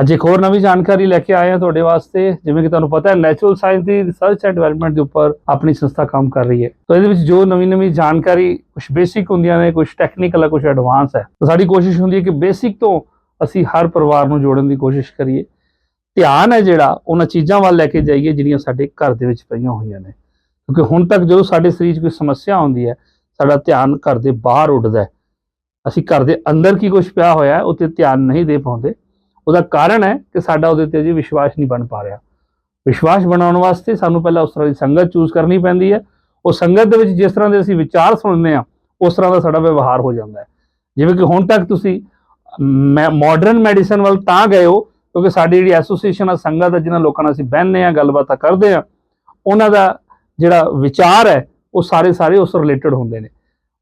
ਅੱਜ ਇੱਕ ਹੋਰ ਨਵੀਂ ਜਾਣਕਾਰੀ ਲੈ ਕੇ ਆਏ ਹਾਂ ਤੁਹਾਡੇ ਵਾਸਤੇ। ਜਿਵੇਂ ਕਿ ਤੁਹਾਨੂੰ ਪਤਾ ਹੈ ਨੈਚੁਰਲ ਸਾਇੰਸ ਦੀ ਰਿਸਰਚ ਐਂਡ ਡਿਵੈਲਪਮੈਂਟ ਦੇ ਉੱਪਰ ਆਪਣੀ ਸੰਸਥਾ ਕੰਮ ਕਰ ਰਹੀ ਹੈ। ਤਾਂ ਇਹਦੇ ਵਿੱਚ ਜੋ ਨਵੀਂ ਨਵੀਂ ਜਾਣਕਾਰੀ ਕੁਝ ਬੇਸਿਕ ਹੁੰਦੀਆਂ ਨੇ ਕੁਝ ਟੈਕਨੀਕਲ ਹੈ ਕੁਝ ਐਡਵਾਂਸ ਹੈ। ਤਾਂ ਸਾਡੀ ਕੋਸ਼ਿਸ਼ ਹੁੰਦੀ ਹੈ ਕਿ ਬੇਸਿਕ ਤੋਂ ਅਸੀਂ ਹਰ ਪਰਿਵਾਰ ਨੂੰ ਜੋੜਨ ਦੀ ਕੋਸ਼ਿਸ਼ ਕਰੀਏ। ਧਿਆਨ ਹੈ ਜਿਹੜਾ, ਉਹਨਾਂ ਚੀਜ਼ਾਂ ਵੱਲ ਲੈ ਕੇ ਜਾਈਏ ਜਿਹੜੀਆਂ ਸਾਡੇ ਘਰ ਦੇ ਵਿੱਚ ਪਈਆਂ ਹੋਈਆਂ ਨੇ। ਕਿਉਂਕਿ ਹੁਣ ਤੱਕ ਜਦੋਂ ਸਾਡੇ ਸਰੀਰ 'ਚ ਕੋਈ ਸਮੱਸਿਆ ਆਉਂਦੀ ਹੈ, ਸਾਡਾ ਧਿਆਨ ਘਰ ਦੇ ਬਾਹਰ ਉੱਡਦਾ ਹੈ। ਅਸੀਂ ਘਰ ਦੇ ਅੰਦਰ ਕੀ ਕੁਝ ਪਿਆ ਹੋਇਆ ਹੈ ਉੱਤੇ ਧਿਆਨ ਨਹੀਂ ਦੇ ਪਾਉਂਦੇ। ਉਹਦਾ ਕਾਰਨ ਹੈ ਕਿ ਸਾਡਾ ਉਹਦੇ ਤੇ ਅਜੇ ਵਿਸ਼ਵਾਸ ਨਹੀਂ ਬਣ ਪਾ ਰਿਹਾ। ਵਿਸ਼ਵਾਸ ਬਣਾਉਣ ਵਾਸਤੇ ਸਾਨੂੰ ਪਹਿਲਾਂ ਉਸ ਤਰ੍ਹਾਂ ਦੀ ਸੰਗਤ ਚੂਜ਼ ਕਰਨੀ ਪੈਂਦੀ ਹੈ। ਉਹ ਸੰਗਤ ਦੇ ਵਿੱਚ ਜਿਸ ਤਰ੍ਹਾਂ ਦੇ ਅਸੀਂ ਵਿਚਾਰ ਸੁਣਦੇ ਆ ਉਸ ਤਰ੍ਹਾਂ ਦਾ ਸਾਡਾ ਵਿਵਹਾਰ ਹੋ ਜਾਂਦਾ ਹੈ। ਜਿਵੇਂ ਕਿ ਹੁਣ ਤੱਕ ਤੁਸੀਂ ਮਾਡਰਨ ਮੈਡੀਸਨ ਵੱਲ ਤਾਂ ਗਏ ਹੋ, ਕਿਉਂਕਿ ਸਾਡੀ ਜਿਹੜੀ ਐਸੋਸੀਏਸ਼ਨ ਆ, ਸੰਗਤ ਆ, ਜਿਨ੍ਹਾਂ ਲੋਕਾਂ ਨਾਲ ਅਸੀਂ ਬਹਿੰਦੇ ਆ ਗੱਲਬਾਤਾਂ ਕਰਦੇ ਆ ਉਹਨਾਂ ਦਾ ਜਿਹੜਾ ਵਿਚਾਰ ਹੈ, ਉਹ ਸਾਰੇ ਸਾਰੇ ਉਸ ਰਿਲੇਟਡ ਹੁੰਦੇ ਨੇ।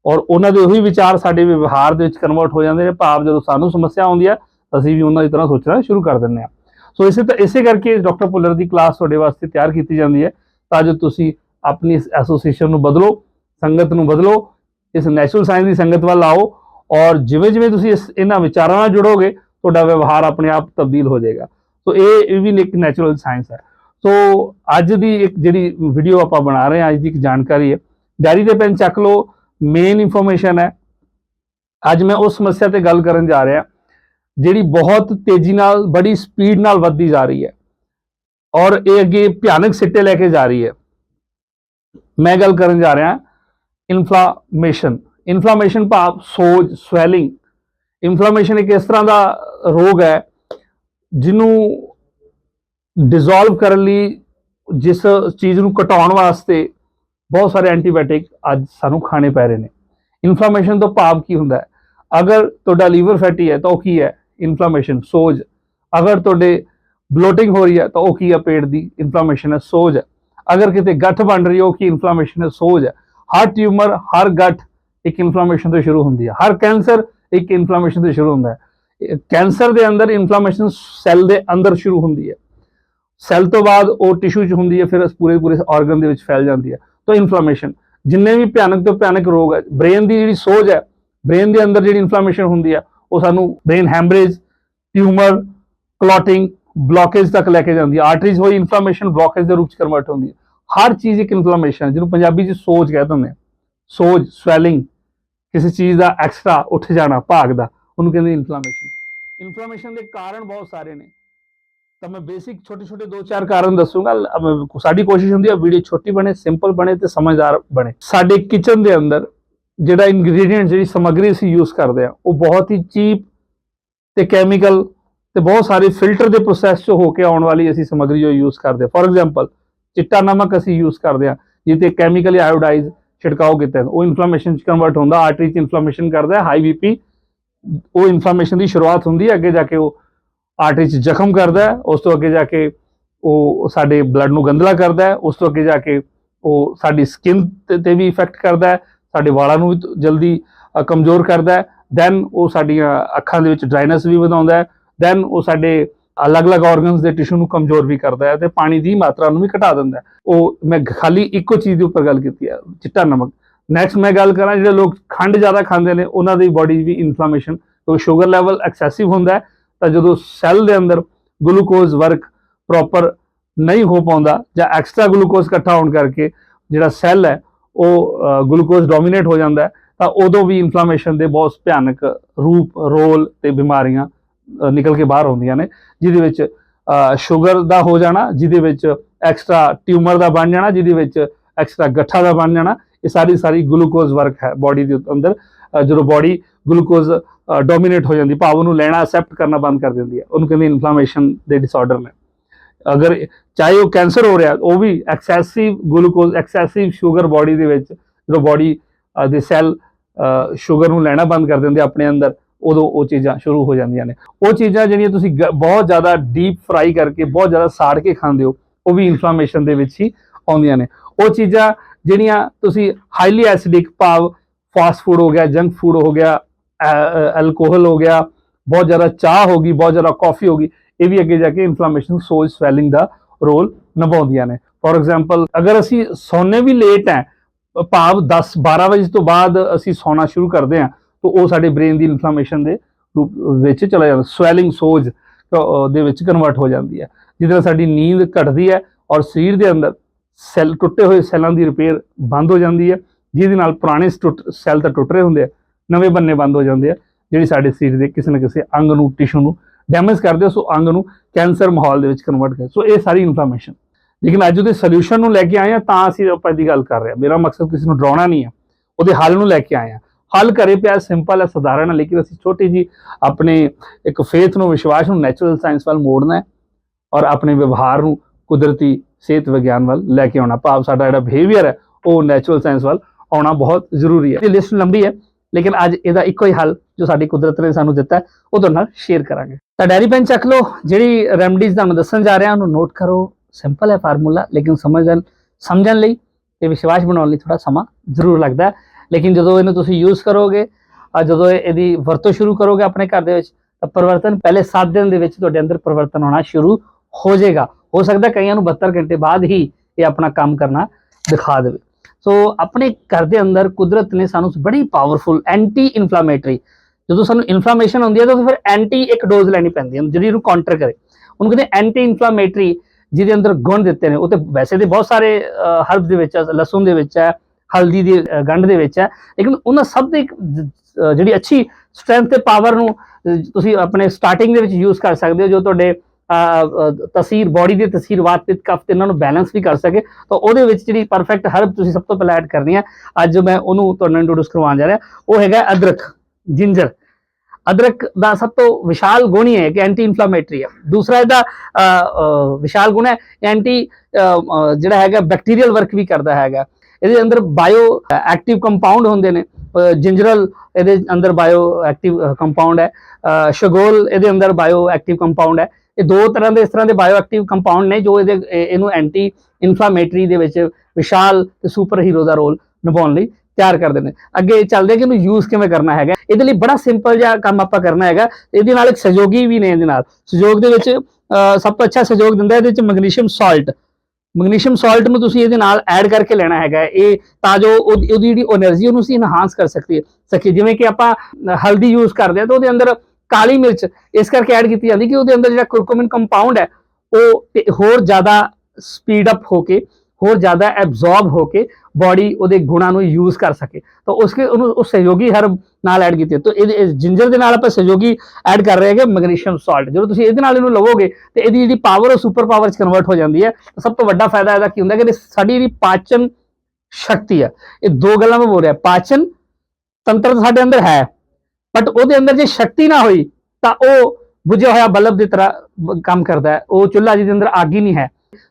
ਔਰ ਉਹਨਾਂ ਦੇ ਉਹੀ ਵਿਚਾਰ ਸਾਡੇ ਵਿਵਹਾਰ ਦੇ ਵਿੱਚ ਕਨਵਰਟ ਹੋ ਜਾਂਦੇ ਨੇ। ਭਾਵ ਜਦੋਂ ਸਾਨੂੰ ਸਮੱਸਿਆ ਆਉਂਦੀ ਹੈ ਅਸੀਂ ਵੀ ਉਹਨਾਂ ਦੀ ਤਰ੍ਹਾਂ ਸੋਚਣਾ ਸ਼ੁਰੂ ਕਰ ਦਿੰਦੇ ਆ ਸੋ ਇਸੇ ਤਾਂ, ਇਸੇ ਕਰਕੇ ਡਾਕਟਰ ਪੁੱਲਰ ਦੀ ਕਲਾਸ ਤੁਹਾਡੇ ਵਾਸਤੇ ਤਿਆਰ ਕੀਤੀ ਜਾਂਦੀ ਹੈ ਤਾਂ ਜੋ ਤੁਸੀਂ ਆਪਣੀ ਇਸ ਐਸੋਸੀਏਸ਼ਨ ਨੂੰ ਬਦਲੋ, ਸੰਗਤ ਨੂੰ ਬਦਲੋ, ਇਸ ਨੈਚੁਰਲ ਸਾਇੰਸ ਦੀ ਸੰਗਤ ਵੱਲ ਆਓ ਔਰ ਜਿਵੇਂ ਜਿਵੇਂ ਤੁਸੀਂ ਇਸ, ਇਹਨਾਂ ਵਿਚਾਰਾਂ ਨਾਲ ਜੁੜੋਗੇ, ਤੁਹਾਡਾ ਵਿਵਹਾਰ ਆਪਣੇ ਆਪ ਤਬਦੀਲ ਹੋ ਜਾਏਗਾ। ਸੋ ਇਹ ਵੀ ਇੱਕ ਨੈਚੁਰਲ ਸਾਇੰਸ ਹੈ। ਸੋ ਅੱਜ ਦੀ ਇੱਕ ਜਿਹੜੀ ਵੀਡੀਓ ਆਪਾਂ ਬਣਾ ਰਹੇ ਹਾਂ, ਅੱਜ ਦੀ ਇੱਕ ਜਾਣਕਾਰੀ ਹੈ। ਡਾਇਰੀ 'ਤੇ ਪੈਨ ਚੱਕ ਲਓ ਮੇਨ ਇਨਫੋਰਮੇਸ਼ਨ ਹੈ। ਅੱਜ ਮੈਂ ਉਸ ਸਮੱਸਿਆ ਤੇ ਗੱਲ ਕਰਨ ਜਾ ਰਿਹਾ। ਜਿਹੜੀ ਬਹੁਤ ਤੇਜ਼ੀ ਨਾਲ, ਬੜੀ ਸਪੀਡ ਨਾਲ ਵੱਧਦੀ ਜਾ ਰਹੀ ਹੈ। ਔਰ ਇਹ ਅੱਗੇ ਭਿਆਨਕ ਸਿੱਟੇ ਲੈ ਕੇ ਜਾ ਰਹੀ ਹੈ। ਮੈਂ ਗੱਲ ਕਰਨ ਜਾ ਰਿਹਾ ਇਨਫਲਾਮੇਸ਼ਨ ਇਨਫਲਾਮੇਸ਼ਨ ਭਾਵ ਸੋਜ ਸਵੈਲਿੰਗ ਇਨਫਲਾਮੇਸ਼ਨ ਇੱਕ ਇਸ ਤਰ੍ਹਾਂ ਦਾ ਰੋਗ ਹੈ, ਜਿਹਨੂੰ ਡਿਸੋਲਵ ਕਰਨ ਲਈ ਜਿਸ ਚੀਜ਼ ਨੂੰ ਘਟਾਉਣ ਵਾਸਤੇ ਬਹੁਤ ਸਾਰੇ ਐਂਟੀਬਾਇਓਟਿਕ ਅੱਜ ਸਾਨੂੰ ਖਾਣੇ ਪੈ ਰਹੇ ਨੇ। ਇਨਫਲਾਮੇਸ਼ਨ ਤੋਂ ਭਾਵ ਕੀ ਹੁੰਦਾ ਹੈ? ਅਗਰ ਤੁਹਾਡਾ ਲੀਵਰ ਫੈਟੀ ਹੈ ਤਾਂ ਉਹ ਕੀ ਹੈ? ਇਨਫਲਾਮੇਸ਼ਨ ਸੋਜ। ਅਗਰ ਤੁਹਾਡੇ ਬਲੋਟਿੰਗ ਹੋ ਰਹੀ ਹੈ ਤਾਂ ਉਹ ਕੀ ਹੈ? ਪੇਟ ਦੀ ਇਨਫਲਾਮੇਸ਼ਨ ਹੈ, ਸੋਜ ਹੈ। ਅਗਰ ਕਿਤੇ ਗੱਠ ਬਣ ਰਹੀ ਹੈ, ਉਹ ਕੀ ਇਨਫਲਾਮੇਸ਼ਨ ਹੈ? ਸੋਜ ਹੈ। ਹਰ ਟਿਊਮਰ ਹਰ ਗੱਠ ਇੱਕ ਇਨਫਲਾਮੇਸ਼ਨ ਤੋਂ ਸ਼ੁਰੂ ਹੁੰਦੀ ਹੈ। ਹਰ ਕੈਂਸਰ ਇੱਕ ਇਨਫਲਾਮੇਸ਼ਨ ਤੋਂ ਸ਼ੁਰੂ ਹੁੰਦਾ ਹੈ। ਕੈਂਸਰ ਦੇ ਅੰਦਰ ਇਨਫਲਾਮੇਸ਼ਨ ਸੈੱਲ ਦੇ ਅੰਦਰ ਸ਼ੁਰੂ ਹੁੰਦੀ ਹੈ। ਸੈੱਲ ਤੋਂ ਬਾਅਦ ਉਹ ਟਿਸ਼ੂ 'ਚ ਹੁੰਦੀ ਹੈ, ਫਿਰ ਪੂਰੇ ਪੂਰੇ ਆਰਗਨ ਦੇ ਵਿੱਚ ਫੈਲ ਜਾਂਦੀ ਹੈ। ਤਾਂ ਇਨਫਲਾਮੇਸ਼ਨ ਜਿੰਨੇ ਵੀ ਭਿਆਨਕ ਤੋਂ ਭਿਆਨਕ ਰੋਗ ਹੈ ਬ੍ਰੇਨ ਦੀ ਜਿਹੜੀ ਸੋਜ ਹੈ ਬ੍ਰੇਨ ਦੇ ਅੰਦਰ ਜਿਹੜੀ ਇਨਫਲਾਮੇਸ਼ਨ ਹੁੰਦੀ ਹੈ ਉਹ ਸਾਨੂੰ brain haemorrhage, tumour clotting blockage ਤੱਕ ਲੈ ਕੇ ਜਾਂਦੀ ਹੈ। ਆਰਟਰੀਜ਼ ਹੋਈ ਇਨਫਲਾਮੇਸ਼ਨ ਬਲੌਕੇਜ ਦੇ ਰੂਪ ਚ ਕਨਵਰਟ ਹੁੰਦੀ ਹੈ। ਹਰ ਚੀਜ਼ ਇੱਕ ਇਨਫਲਾਮੇਸ਼ਨ ਜਿਹਨੂੰ ਪੰਜਾਬੀ ਚ ਸੋਜ ਕਹਿ ਦਿੰਦੇ ਆ ਸੋਜ ਸਵੈਲਿੰਗ ਕਿਸੇ ਚੀਜ਼ ਦਾ ਐਕਸਟਰਾ ਉੱਠ ਜਾਣਾ, ਭਾਗ ਦਾ, ਉਹਨੂੰ ਕਹਿੰਦੇ ਇਨਫਲਾਮੇਸ਼ਨ ਇਨਫਲਾਮੇਸ਼ਨ ਦੇ ਕਾਰਨ ਬਹੁਤ ਸਾਰੇ ਨੇ। ਤਾਂ ਮੈਂ ਬੇਸਿਕ ਛੋਟੇ ਛੋਟੇ ਦੋ ਚਾਰ ਕਾਰਨ ਦੱਸੂਗਾ। ਸਾਡੀ ਕੋਸ਼ਿਸ਼ ਹੁੰਦੀ ਹੈ ਵੀਡੀਓ ਛੋਟੀ ਬਣੇ ਸਿੰਪਲ ਬਣੇ ਤੇ ਸਮਝਦਾਰ ਬਣੇ। ਸਾਡੇ ਕਿਚਨ ਦੇ ਅੰਦਰ ਜਿਹੜਾ ਇਨਗਰੀਡੀਐਂਟ ਜਿਹੜੀ ਸਮੱਗਰੀ ਅਸੀਂ ਯੂਜ਼ ਕਰਦੇ ਆ ਉਹ ਬਹੁਤ ਹੀ ਚੀਪ ਤੇ ਕੈਮੀਕਲ ਤੇ ਬਹੁਤ ਸਾਰੇ ਫਿਲਟਰ ਦੇ ਪ੍ਰੋਸੈਸ ਚੋਂ ਹੋ ਕੇ ਆਉਣ ਵਾਲੀ ਅਸੀਂ ਸਮੱਗਰੀ ਜੋ ਯੂਜ਼ ਕਰਦੇ ਆ ਫੋਰ ਐਗਜ਼ਾਮਪਲ ਚਿੱਟਾ ਨਮਕ ਅਸੀਂ ਯੂਜ਼ ਕਰਦੇ ਆ ਜਿੱਤੇ ਕੈਮੀਕਲੀ ਆਇਓਡਾਈਜ਼ ਛਿੜਕਾਓ ਕੀਤਾ ਉਹ ਇਨਫਲੇਮੇਸ਼ਨ ਚ ਕਨਵਰਟ ਹੁੰਦਾ ਆਰਟਰੀ ਚ ਇਨਫਲੇਮੇਸ਼ਨ ਕਰਦਾ ਹੈ ਹਾਈ ਬੀਪੀ ਉਹ ਇਨਫਲੇਮੇਸ਼ਨ ਦੀ ਸ਼ੁਰੂਆਤ ਹੁੰਦੀ ਹੈ, ਅੱਗੇ ਜਾ ਕੇ ਉਹ ਆਰਟਰੀ ਚ ਜ਼ਖਮ ਕਰਦਾ ਹੈ, ਉਸ ਤੋਂ ਅੱਗੇ ਜਾ ਕੇ ਉਹ ਸਾਡੇ ਬਲੱਡ ਨੂੰ ਗੰਦਲਾ ਕਰਦਾ ਹੈ, ਉਸ ਤੋਂ ਅੱਗੇ ਜਾ ਕੇ ਉਹ ਸਾਡੀ ਸਕਿਨ ਤੇ ਵੀ ਇਫੈਕਟ ਕਰਦਾ ਹੈ। ਸਾਡੇ ਵਾਲਾਂ ਨੂੰ ਵੀ ਜਲਦੀ ਕਮਜ਼ੋਰ ਕਰਦਾ ਹੈ। ਦੈਨ ਉਹ ਸਾਡੀਆਂ ਅੱਖਾਂ ਦੇ ਵਿੱਚ ਡਰਾਈਨੈਸ ਵੀ ਵਧਾਉਂਦਾ ਹੈ। ਦੈਨ ਉਹ ਸਾਡੇ ਅਲੱਗ-ਅਲੱਗ ਆਰਗਨਸ ਦੇ ਟਿਸ਼ੂ ਨੂੰ ਕਮਜ਼ੋਰ ਵੀ ਕਰਦਾ ਹੈ ਤੇ ਪਾਣੀ ਦੀ ਮਾਤਰਾ ਨੂੰ ਵੀ ਘਟਾ ਦਿੰਦਾ ਹੈ। ਉਹ ਮੈਂ ਖਾਲੀ ਇੱਕੋ ਚੀਜ਼ ਦੇ ਉੱਪਰ ਗੱਲ ਕੀਤੀ ਹੈ, ਚਿੱਟਾ ਨਮਕ। ਨੈਕਸਟ ਮੈਂ ਗੱਲ ਕਰਾਂ, ਜਿਹੜੇ ਲੋਕ ਖੰਡ ਜ਼ਿਆਦਾ ਖਾਂਦੇ ਨੇ, ਉਹਨਾਂ ਦੀ ਬਾਡੀ ਵੀ ਇਨਫਲੇਮੇਸ਼ਨ ਕਿਉਂਕਿ ਸ਼ੂਗਰ ਲੈਵਲ ਐਕਸੈਸਿਵ ਹੁੰਦਾ ਹੈ, ਤਾਂ ਜਦੋਂ ਸੈੱਲ ਦੇ ਅੰਦਰ ਗਲੂਕੋਜ਼ ਵਰਕ ਪ੍ਰੋਪਰ ਨਹੀਂ ਹੋ ਪਾਉਂਦਾ ਜਾਂ ਐਕਸਟਰਾ ਗਲੂਕੋਜ਼ ਇਕੱਠਾ ਹੋਣ ਕਰਕੇ ਜਿਹੜਾ ਸੈੱਲ ਹੈ ਉਹ ਗਲੂਕੋਜ਼ ਡੋਮੀਨੇਟ ਹੋ ਜਾਂਦਾ ਤਾਂ ਉਦੋਂ ਵੀ ਇਨਫਲੇਮੇਸ਼ਨ ਦੇ ਬਹੁਤ ਭਿਆਨਕ ਰੂਪ, ਰੋਲ ਤੇ ਬਿਮਾਰੀਆਂ ਨਿਕਲ ਕੇ ਬਾਹਰ ਆਉਂਦੀਆਂ ਨੇ, ਜਿਹਦੇ ਵਿੱਚ ਸ਼ੂਗਰ ਦਾ ਹੋ ਜਾਣਾ, ਜਿਹਦੇ ਵਿੱਚ ਐਕਸਟਰਾ ਟਿਊਮਰ ਦਾ ਬਣ ਜਾਣਾ, ਜਿਹਦੇ ਵਿੱਚ ਐਕਸਟਰਾ ਗੱਠਾ ਦਾ ਬਣ ਜਾਣਾ, ਇਹ ਸਾਰੀ ਸਾਰੀ ਗਲੂਕੋਜ਼ ਵਰਕ ਹੈ ਬਾਡੀ ਦੇ ਅੰਦਰ ਜਦੋਂ ਬਾਡੀ ਗਲੂਕੋਜ਼ ਡੋਮੀਨੇਟ ਹੋ ਜਾਂਦੀ, ਭਾਵ ਉਹਨੂੰ ਲੈਣਾ ਅਸੈਪਟ ਕਰਨਾ ਬੰਦ ਕਰ ਦਿੰਦੀ ਹੈ, ਉਹਨੂੰ ਕਹਿੰਦੇ ਇਨਫਲੇਮੇਸ਼ਨ ਦੇ ਡਿਸਆਰਡਰ ਨੇ। ਅਗਰ ਚਾਹੇ ਉਹ ਕੈਂਸਰ ਹੋ ਰਿਹਾ, ਉਹ ਵੀ excessive glucose excessive sugar body ਦੇ ਵਿੱਚ ਜਦੋਂ ਬਾਡੀ ਦੇ ਸੈੱਲ ਸ਼ੂਗਰ ਨੂੰ ਲੈਣਾ ਬੰਦ ਕਰ ਦਿੰਦੇ ਆਪਣੇ ਅੰਦਰ, ਉਦੋਂ ਉਹ ਚੀਜ਼ਾਂ ਸ਼ੁਰੂ ਹੋ ਜਾਂਦੀਆਂ ਨੇ। ਉਹ ਚੀਜ਼ਾਂ ਜਿਹੜੀਆਂ ਤੁਸੀਂ ਗ- ਬਹੁਤ ਜ਼ਿਆਦਾ ਡੀਪ ਫਰਾਈ ਕਰਕੇ, ਬਹੁਤ ਜ਼ਿਆਦਾ ਸਾੜ ਕੇ ਖਾਂਦੇ ਹੋ, ਉਹ ਵੀ ਇਨਫਲੇਮੇਸ਼ਨ ਦੇ ਵਿੱਚ ਹੀ ਆਉਂਦੀਆਂ ਨੇ। ਉਹ ਚੀਜ਼ਾਂ ਜਿਹੜੀਆਂ ਤੁਸੀਂ ਹਾਈਲੀ ਐਸਿਡਿਕ ਭਾਵ ਫਾਸਟ ਫੂਡ ਹੋ ਗਿਆ ਜੰਕ ਫੂਡ ਹੋ ਗਿਆ ਐਲਕੋਹਲ ਹੋ ਗਿਆ, ਬਹੁਤ ਜ਼ਿਆਦਾ ਚਾਹ ਹੋ ਗਈ, ਬਹੁਤ ਜ਼ਿਆਦਾ ਕਾਫੀ ਹੋ ਗਈ, ਇਹ ਵੀ ਅੱਗੇ ਜਾ ਕੇ ਇਨਫਲੇਮੇਸ਼ਨ ਸੋਜ ਸਵੈਲਿੰਗ ਦਾ ਰੋਲ ਨਿਭਾਉਂਦੀਆਂ ਨੇ। ਫੋਰ ਐਗਜ਼ਾਮਪਲ ਅਗਰ ਅਸੀਂ ਸੌਣੇ ਵੀ ਲੇਟ ਹੈ, ਭਾਵ 10 12 ਵਜੇ ਤੋਂ ਬਾਅਦ ਅਸੀਂ ਸੌਣਾ ਸ਼ੁਰੂ ਕਰਦੇ ਹਾਂ, ਤਾਂ ਉਹ ਸਾਡੇ ਬ੍ਰੇਨ ਦੀ ਇਨਫਲੇਮੇਸ਼ਨ ਦੇ ਰੂਪ ਵਿੱਚ ਚਲਾ ਜਾਂਦਾ ਸਵੈਲਿੰਗ ਸੋਜ ਦੇ ਵਿੱਚ ਕਨਵਰਟ ਹੋ ਜਾਂਦੀ ਹੈ। ਜਿਹਦੇ ਨਾਲ ਸਾਡੀ ਨੀਂਦ ਘਟਦੀ ਹੈ ਔਰ ਸਰੀਰ ਦੇ ਅੰਦਰ ਸੈੱਲ ਟੁੱਟੇ ਹੋਏ ਸੈੱਲਾਂ ਦੀ ਰਿਪੇਅਰ ਬੰਦ ਹੋ ਜਾਂਦੀ ਹੈ, ਜਿਹਦੇ ਨਾਲ ਪੁਰਾਣੇ ਸੈੱਲ ਤਾਂ ਟੁੱਟ ਰਹੇ ਹੁੰਦੇ ਆ, ਨਵੇਂ ਬੰਨੇ ਬੰਦ ਹੋ ਜਾਂਦੇ ਆ, ਜਿਹੜੀ ਸਾਡੇ ਸਰੀਰ ਦੇ ਕਿਸੇ ਨਾ ਕਿਸੇ ਅੰਗ ਨੂੰ ਟਿਸ਼ੂ ਨੂੰ ਡੈਮੇਜ ਕਰਦੇ ਆ, ਸੋ ਅੰਗ ਨੂੰ ਕੈਂਸਰ ਮਾਹੌਲ ਦੇ ਵਿੱਚ ਕਨਵਰਟ ਕਰ। ਸੋ ਇਹ ਸਾਰੀ ਇਨਫੋਰਮੇਸ਼ਨ ਲੇਕਿਨ ਅੱਜ ਉਹਦੇ ਸੋਲੂਸ਼ਨ ਨੂੰ ਲੈ ਕੇ ਆਏ ਆ ਤਾਂ ਅਸੀਂ ਆਪਾਂ ਦੀ ਗੱਲ ਕਰ ਰਹੇ ਹਾਂ। ਮੇਰਾ ਮਕਸਦ ਕਿਸੇ ਨੂੰ ਡਰਾਉਣਾ ਨਹੀਂ ਹੈ। ਉਹਦੇ ਹੱਲ ਨੂੰ ਲੈ ਕੇ ਆਏ ਆ ਹੱਲ ਕਰੇ ਪਿਆ ਸਿੰਪਲ ਹੈ ਸਧਾਰਨ ਹੈ ਲੇਕਿਨ ਅਸੀਂ ਛੋਟੀ ਜੀ ਆਪਣੇ ਇੱਕ ਫੇਥ ਨੂੰ ਵਿਸ਼ਵਾਸ ਨੂੰ ਨੈਚੁਰਲ ਸਾਇੰਸ ਵੱਲ ਮੋੜਨਾ ਹੈ ਔਰ ਆਪਣੇ ਵਿਵਹਾਰ ਨੂੰ ਕੁਦਰਤੀ ਸਿਹਤ ਵਿਗਿਆਨ ਵੱਲ ਲੈ ਕੇ ਆਉਣਾ। ਭਾਵ ਸਾਡਾ ਜਿਹੜਾ ਬਿਹੇਵੀਅਰ ਹੈ ਉਹ ਨੈਚੁਰਲ ਸਾਇੰਸ ਵੱਲ ਆਉਣਾ ਬਹੁਤ ਜ਼ਰੂਰੀ ਹੈ। ਇਹ ਲਿਸਟ ਲੰਬੀ ਹੈ। ਲੇਕਿਨ ਅੱਜ ਇਹਦਾ ਇੱਕੋ ਹੀ ਹੱਲ ਜੋ ਸਾਡੀ ਕੁਦਰਤ ਨੇ ਸਾਨੂੰ ਦਿੱਤਾ ਉਹ ਤੁਹਾਡੇ ਨਾਲ ਸ਼ੇਅਰ ਕਰਾਂਗੇ। ਤਾਂ ਡੈਰੀ ਪੈਨ ਚੱਕ ਲਓ, ਜਿਹੜੀ ਰੈਮਡੀਜ਼ ਤੁਹਾਨੂੰ ਦੱਸਣ ਜਾ ਰਿਹਾ, ਉਹਨੂੰ ਨੋਟ ਕਰੋ। ਸਿੰਪਲ ਹੈ ਫਾਰਮੂਲਾ ਲੇਕਿਨ ਸਮਝਣ ਸਮਝਣ ਲਈ ਤੇ ਵਿਸ਼ਵਾਸ ਬਣਾਉਣ ਲਈ ਥੋੜਾ ਸਮਾਂ ਜ਼ਰੂਰ ਲੱਗਦਾ ਲੇਕਿਨ ਜਦੋਂ ਇਹਨੂੰ ਤੁਸੀਂ ਯੂਜ਼ ਕਰੋਗੇ ਜਦੋਂ ਇਹ- ਇਹਦੀ ਵਰਤੋਂ ਸ਼ੁਰੂ ਕਰੋਗੇ ਆਪਣੇ ਘਰ ਦੇ ਵਿੱਚ, ਤਾਂ ਪਰਿਵਰਤਨ ਪਹਿਲੇ 7 ਦਿਨ ਦੇ ਵਿੱਚ ਤੁਹਾਡੇ ਅੰਦਰ ਪਰਿਵਰਤਨ ਹੋਣਾ ਸ਼ੁਰੂ ਹੋ ਜਾਏਗਾ। ਹੋ ਸਕਦਾ ਕਈਆਂ ਨੂੰ 72 ਘੰਟੇ ਬਾਅਦ ਹੀ ਇਹ ਆਪਣਾ ਕੰਮ ਕਰਨਾ ਦਿਖਾ ਦੇਵੇ। ਸੋ ਆਪਣੇ ਘਰ ਦੇ ਅੰਦਰ ਕੁਦਰਤ ਨੇ ਸਾਨੂੰ ਬੜੀ ਪਾਵਰਫੁਲ ਐਂਟੀ ਇਨਫਲਾਮੇਟਰੀ ਜਦੋਂ ਸਾਨੂੰ ਇਨਫਲਾਮੇਸ਼ਨ ਹੁੰਦੀ ਹੈ ਤਾਂ ਫਿਰ ਐਂਟੀ ਇੱਕ ਡੋਜ਼ ਲੈਣੀ ਪੈਂਦੀ ਹੈ, ਜਿਹੜੀ ਇਹਨੂੰ ਕਾਊਂਟਰ ਕਰੇ। ਉਹਨੂੰ ਕਹਿੰਦੇ ਐਂਟੀ ਇਨਫਲਾਮੇਟਰੀ ਜਿਹਦੇ ਅੰਦਰ ਗੁਣ ਦਿੱਤੇ ਨੇ। ਉਹ ਤੇ ਵੈਸੇ ਤੇ ਬਹੁਤ ਸਾਰੇ ਹਰਬ ਦੇ ਵਿੱਚ ਹੈ, ਲਸਣ ਦੇ ਵਿੱਚ ਹੈ, ਹਲਦੀ ਦੀ ਗੰਢ ਦੇ ਵਿੱਚ ਹੈ। ਲੇਕਿਨ ਉਹਨਾਂ ਸਭ ਦੇ ਜਿਹੜੀ ਅੱਛੀ ਸਟਰੈਂਥ ਤੇ ਪਾਵਰ ਨੂੰ ਤੁਸੀਂ ਆਪਣੇ ਸਟਾਰਟਿੰਗ ਦੇ ਵਿੱਚ ਯੂਜ਼ ਕਰ ਸਕਦੇ ਹੋ, ਜੋ ਤੁਹਾਡੇ ਅ, ਤਸੀਰ ਬਾਡੀ ਦੀ ਤਸੀਰ ਵਾਤ ਪਿੱਤ ਕਫ ਤੇ ਇਹਨਾਂ ਨੂੰ ਬੈਲੈਂਸ ਵੀ ਕਰ ਸਕੇ ਤਾਂ ਉਹਦੇ ਵਿੱਚ ਜਿਹੜੀ ਪਰਫੈਕਟ ਹਰਬ ਤੁਸੀਂ ਸਭ ਤੋਂ ਪਹਿਲਾਂ ਐਡ ਕਰਨੀ ਹੈ ਅੱਜ ਮੈਂ ਉਹਨੂੰ ਤੁਹਾਨੂੰ ਇੰਟਰੋਡਿਊਸ ਕਰਵਾਉਣ ਜਾ ਰਿਹਾ ਉਹ ਹੈਗਾ ਅਦਰਕ ਜਿੰਜਰ ਅਦਰਕ ਦਾ ਸਭ ਤੋਂ ਵਿਸ਼ਾਲ ਗੁਣ ਹੀ ਹੈ ਕਿ ਐਂਟੀ ਇਨਫਲਾਮੇਟਰੀ ਹੈ ਦੂਸਰਾ ਇਹਦਾ ਵਿਸ਼ਾਲ ਗੁਣ ਹੈ ਐਂਟੀ ਜਿਹੜਾ ਹੈਗਾ ਬੈਕਟੀਰੀਅਲ ਵਰਕ ਵੀ ਕਰਦਾ ਹੈਗਾ। ਇਹਦੇ ਅੰਦਰ ਬਾਇਓ ਐਕਟਿਵ ਕੰਪਾਊਂਡ ਹੁੰਦੇ ਨੇ ਜਿੰਜਰਲ ਇਹਦੇ ਅੰਦਰ ਬਾਇਓ ਐਕਟਿਵ ਕੰਪਾਊਂਡ ਹੈ ਸ਼ਗੋਲ ਇਹਦੇ ਅੰਦਰ ਬਾਇਓ ਐਕਟਿਵ ਕੰਪਾਊਂਡ ਹੈ। ਇਹ ਦੋ ਤਰ੍ਹਾਂ ਦੇ ਇਸ ਤਰ੍ਹਾਂ ਦੇ ਬਾਇਓਐਕਟਿਵ ਕੰਪਾਊਂਡ ਨੇ ਜੋ ਇਹਦੇ ਇਹਨੂੰ ਐਂਟੀ ਇਨਫਲਾਮੇਟਰੀ ਦੇ ਵਿੱਚ ਵਿਸ਼ਾਲ ਤੇ ਸੁਪਰ ਹੀਰੋ ਦਾ ਰੋਲ ਨਿਭਾਉਣ ਲਈ ਤਿਆਰ ਕਰਦੇ ਨੇ। ਅੱਗੇ ਚੱਲਦੇ ਕਿ ਇਹਨੂੰ ਯੂਜ਼ ਕਿਵੇਂ ਕਰਨਾ ਹੈਗਾ। ਇਹਦੇ ਲਈ ਬੜਾ ਸਿੰਪਲ ਜਿਹਾ ਕੰਮ ਆਪਾਂ ਕਰਨਾ ਹੈਗਾ। ਇਹਦੇ ਨਾਲ ਇੱਕ ਸਹਿਯੋਗੀ ਵੀ ਨੇ ਇਹਦੇ ਨਾਲ। ਸਹਿਯੋਗ ਦੇ ਵਿੱਚ ਸਭ ਤੋਂ ਅੱਛਾ ਸਹਿਯੋਗ ਦਿੰਦਾ ਇਹਦੇ ਵਿੱਚ ਮੈਗਨੀਸ਼ੀਅਮ ਸਾਲਟ ਮੈਗਨੀਸ਼ੀਅਮ ਸਾਲਟ ਨੂੰ ਤੁਸੀਂ ਇਹਦੇ ਨਾਲ ਐਡ ਕਰਕੇ ਲੈਣਾ ਹੈਗਾ। ਇਹ ਤਾਂ ਜੋ ਉਹਦੀ ਜਿਹੜੀ એનર્ਜੀ ਉਹਨੂੰ ਸੀ ਇਨਹਾਂਸ ਕਰ ਸਕਦੀ ਹੈ ਸਕੀ ਜਿਵੇਂ ਕਿ ਆਪਾਂ ਹਲਦੀ ਯੂਜ਼ ਕਰਦੇ ਆ ਤਾਂ ਉਹਦੇ ਅੰਦਰ ਕਾਲੀ ਮਿਰਚ, ਇਸ ਕਰਕੇ ਐਡ ਕੀਤੀ ਜਾਂਦੀ ਕਿ ਉਹਦੇ ਅੰਦਰ ਜਿਹੜਾ ਕੁਰਕੁਮਿਨ ਕੰਪਾਊਂਡ ਹੈ, ਉਹ ਹੋਰ ਜ਼ਿਆਦਾ ਸਪੀਡ ਅਪ ਹੋ ਕੇ, ਹੋਰ ਜ਼ਿਆਦਾ ਐਬਜ਼ੌਰਬ ਹੋ ਕੇ ਬਾਡੀ ਉਹਦੇ ਗੁਣਾਂ ਨੂੰ ਯੂਜ਼ ਕਰ ਸਕੇ। ਤਾਂ ਉਸਕੇ ਉਹਨੂੰ ਉਹ ਸਹਿਯੋਗੀ ਹਰਬ ਨਾਲ ਐਡ ਕੀਤੀ ਤਾਂ ਇਹਦੇ ਜਿੰਜਰ ਦੇ ਨਾਲ ਆਪਾਂ ਸਹਿਯੋਗੀ ਐਡ ਕਰ ਰਹੇ ਹੈਗੇ ਮੈਗਨੀਸ਼ੀਅਮ ਸਾਲਟ ਜਦੋਂ ਤੁਸੀਂ ਇਹਦੇ ਨਾਲ ਇਹਨੂੰ ਲਵੋਗੇ, ਤੇ ਇਹਦੀ ਜਿਹੜੀ ਪਾਵਰ ਉਹ ਸੁਪਰ ਪਾਵਰ ਚ ਕਨਵਰਟ ਹੋ ਜਾਂਦੀ ਹੈ। ਸਭ ਤੋਂ ਵੱਡਾ ਫਾਇਦਾ ਇਹਦਾ ਕੀ ਹੁੰਦਾ ਕਿ ਸਾਡੀ ਜਿਹੜੀ ਪਾਚਨ ਸ਼ਕਤੀ ਹੈ, ਇਹ ਦੋ ਗੱਲਾਂ ਮੈਂ ਬੋਲ ਰਿਹਾ। ਪਾਚਨ ਤੰਤਰ ਸਾਡੇ ਅੰਦਰ ਹੈ। ਬਟ ਉਹਦੇ ਅੰਦਰ ਜੇ ਸ਼ਕਤੀ ਨਾ ਹੋਈ, ਤਾਂ ਉਹ ਬੁਝਿਆ ਹੋਇਆ ਬਲਬ ਦੀ ਤਰ੍ਹਾਂ ਕੰਮ ਕਰਦਾ ਹੈ। ਉਹ ਚੁੱਲ੍ਹਾ ਜਿਹਦੇ ਅੰਦਰ ਅੱਗ ਹੀ ਨਹੀਂ ਹੈ।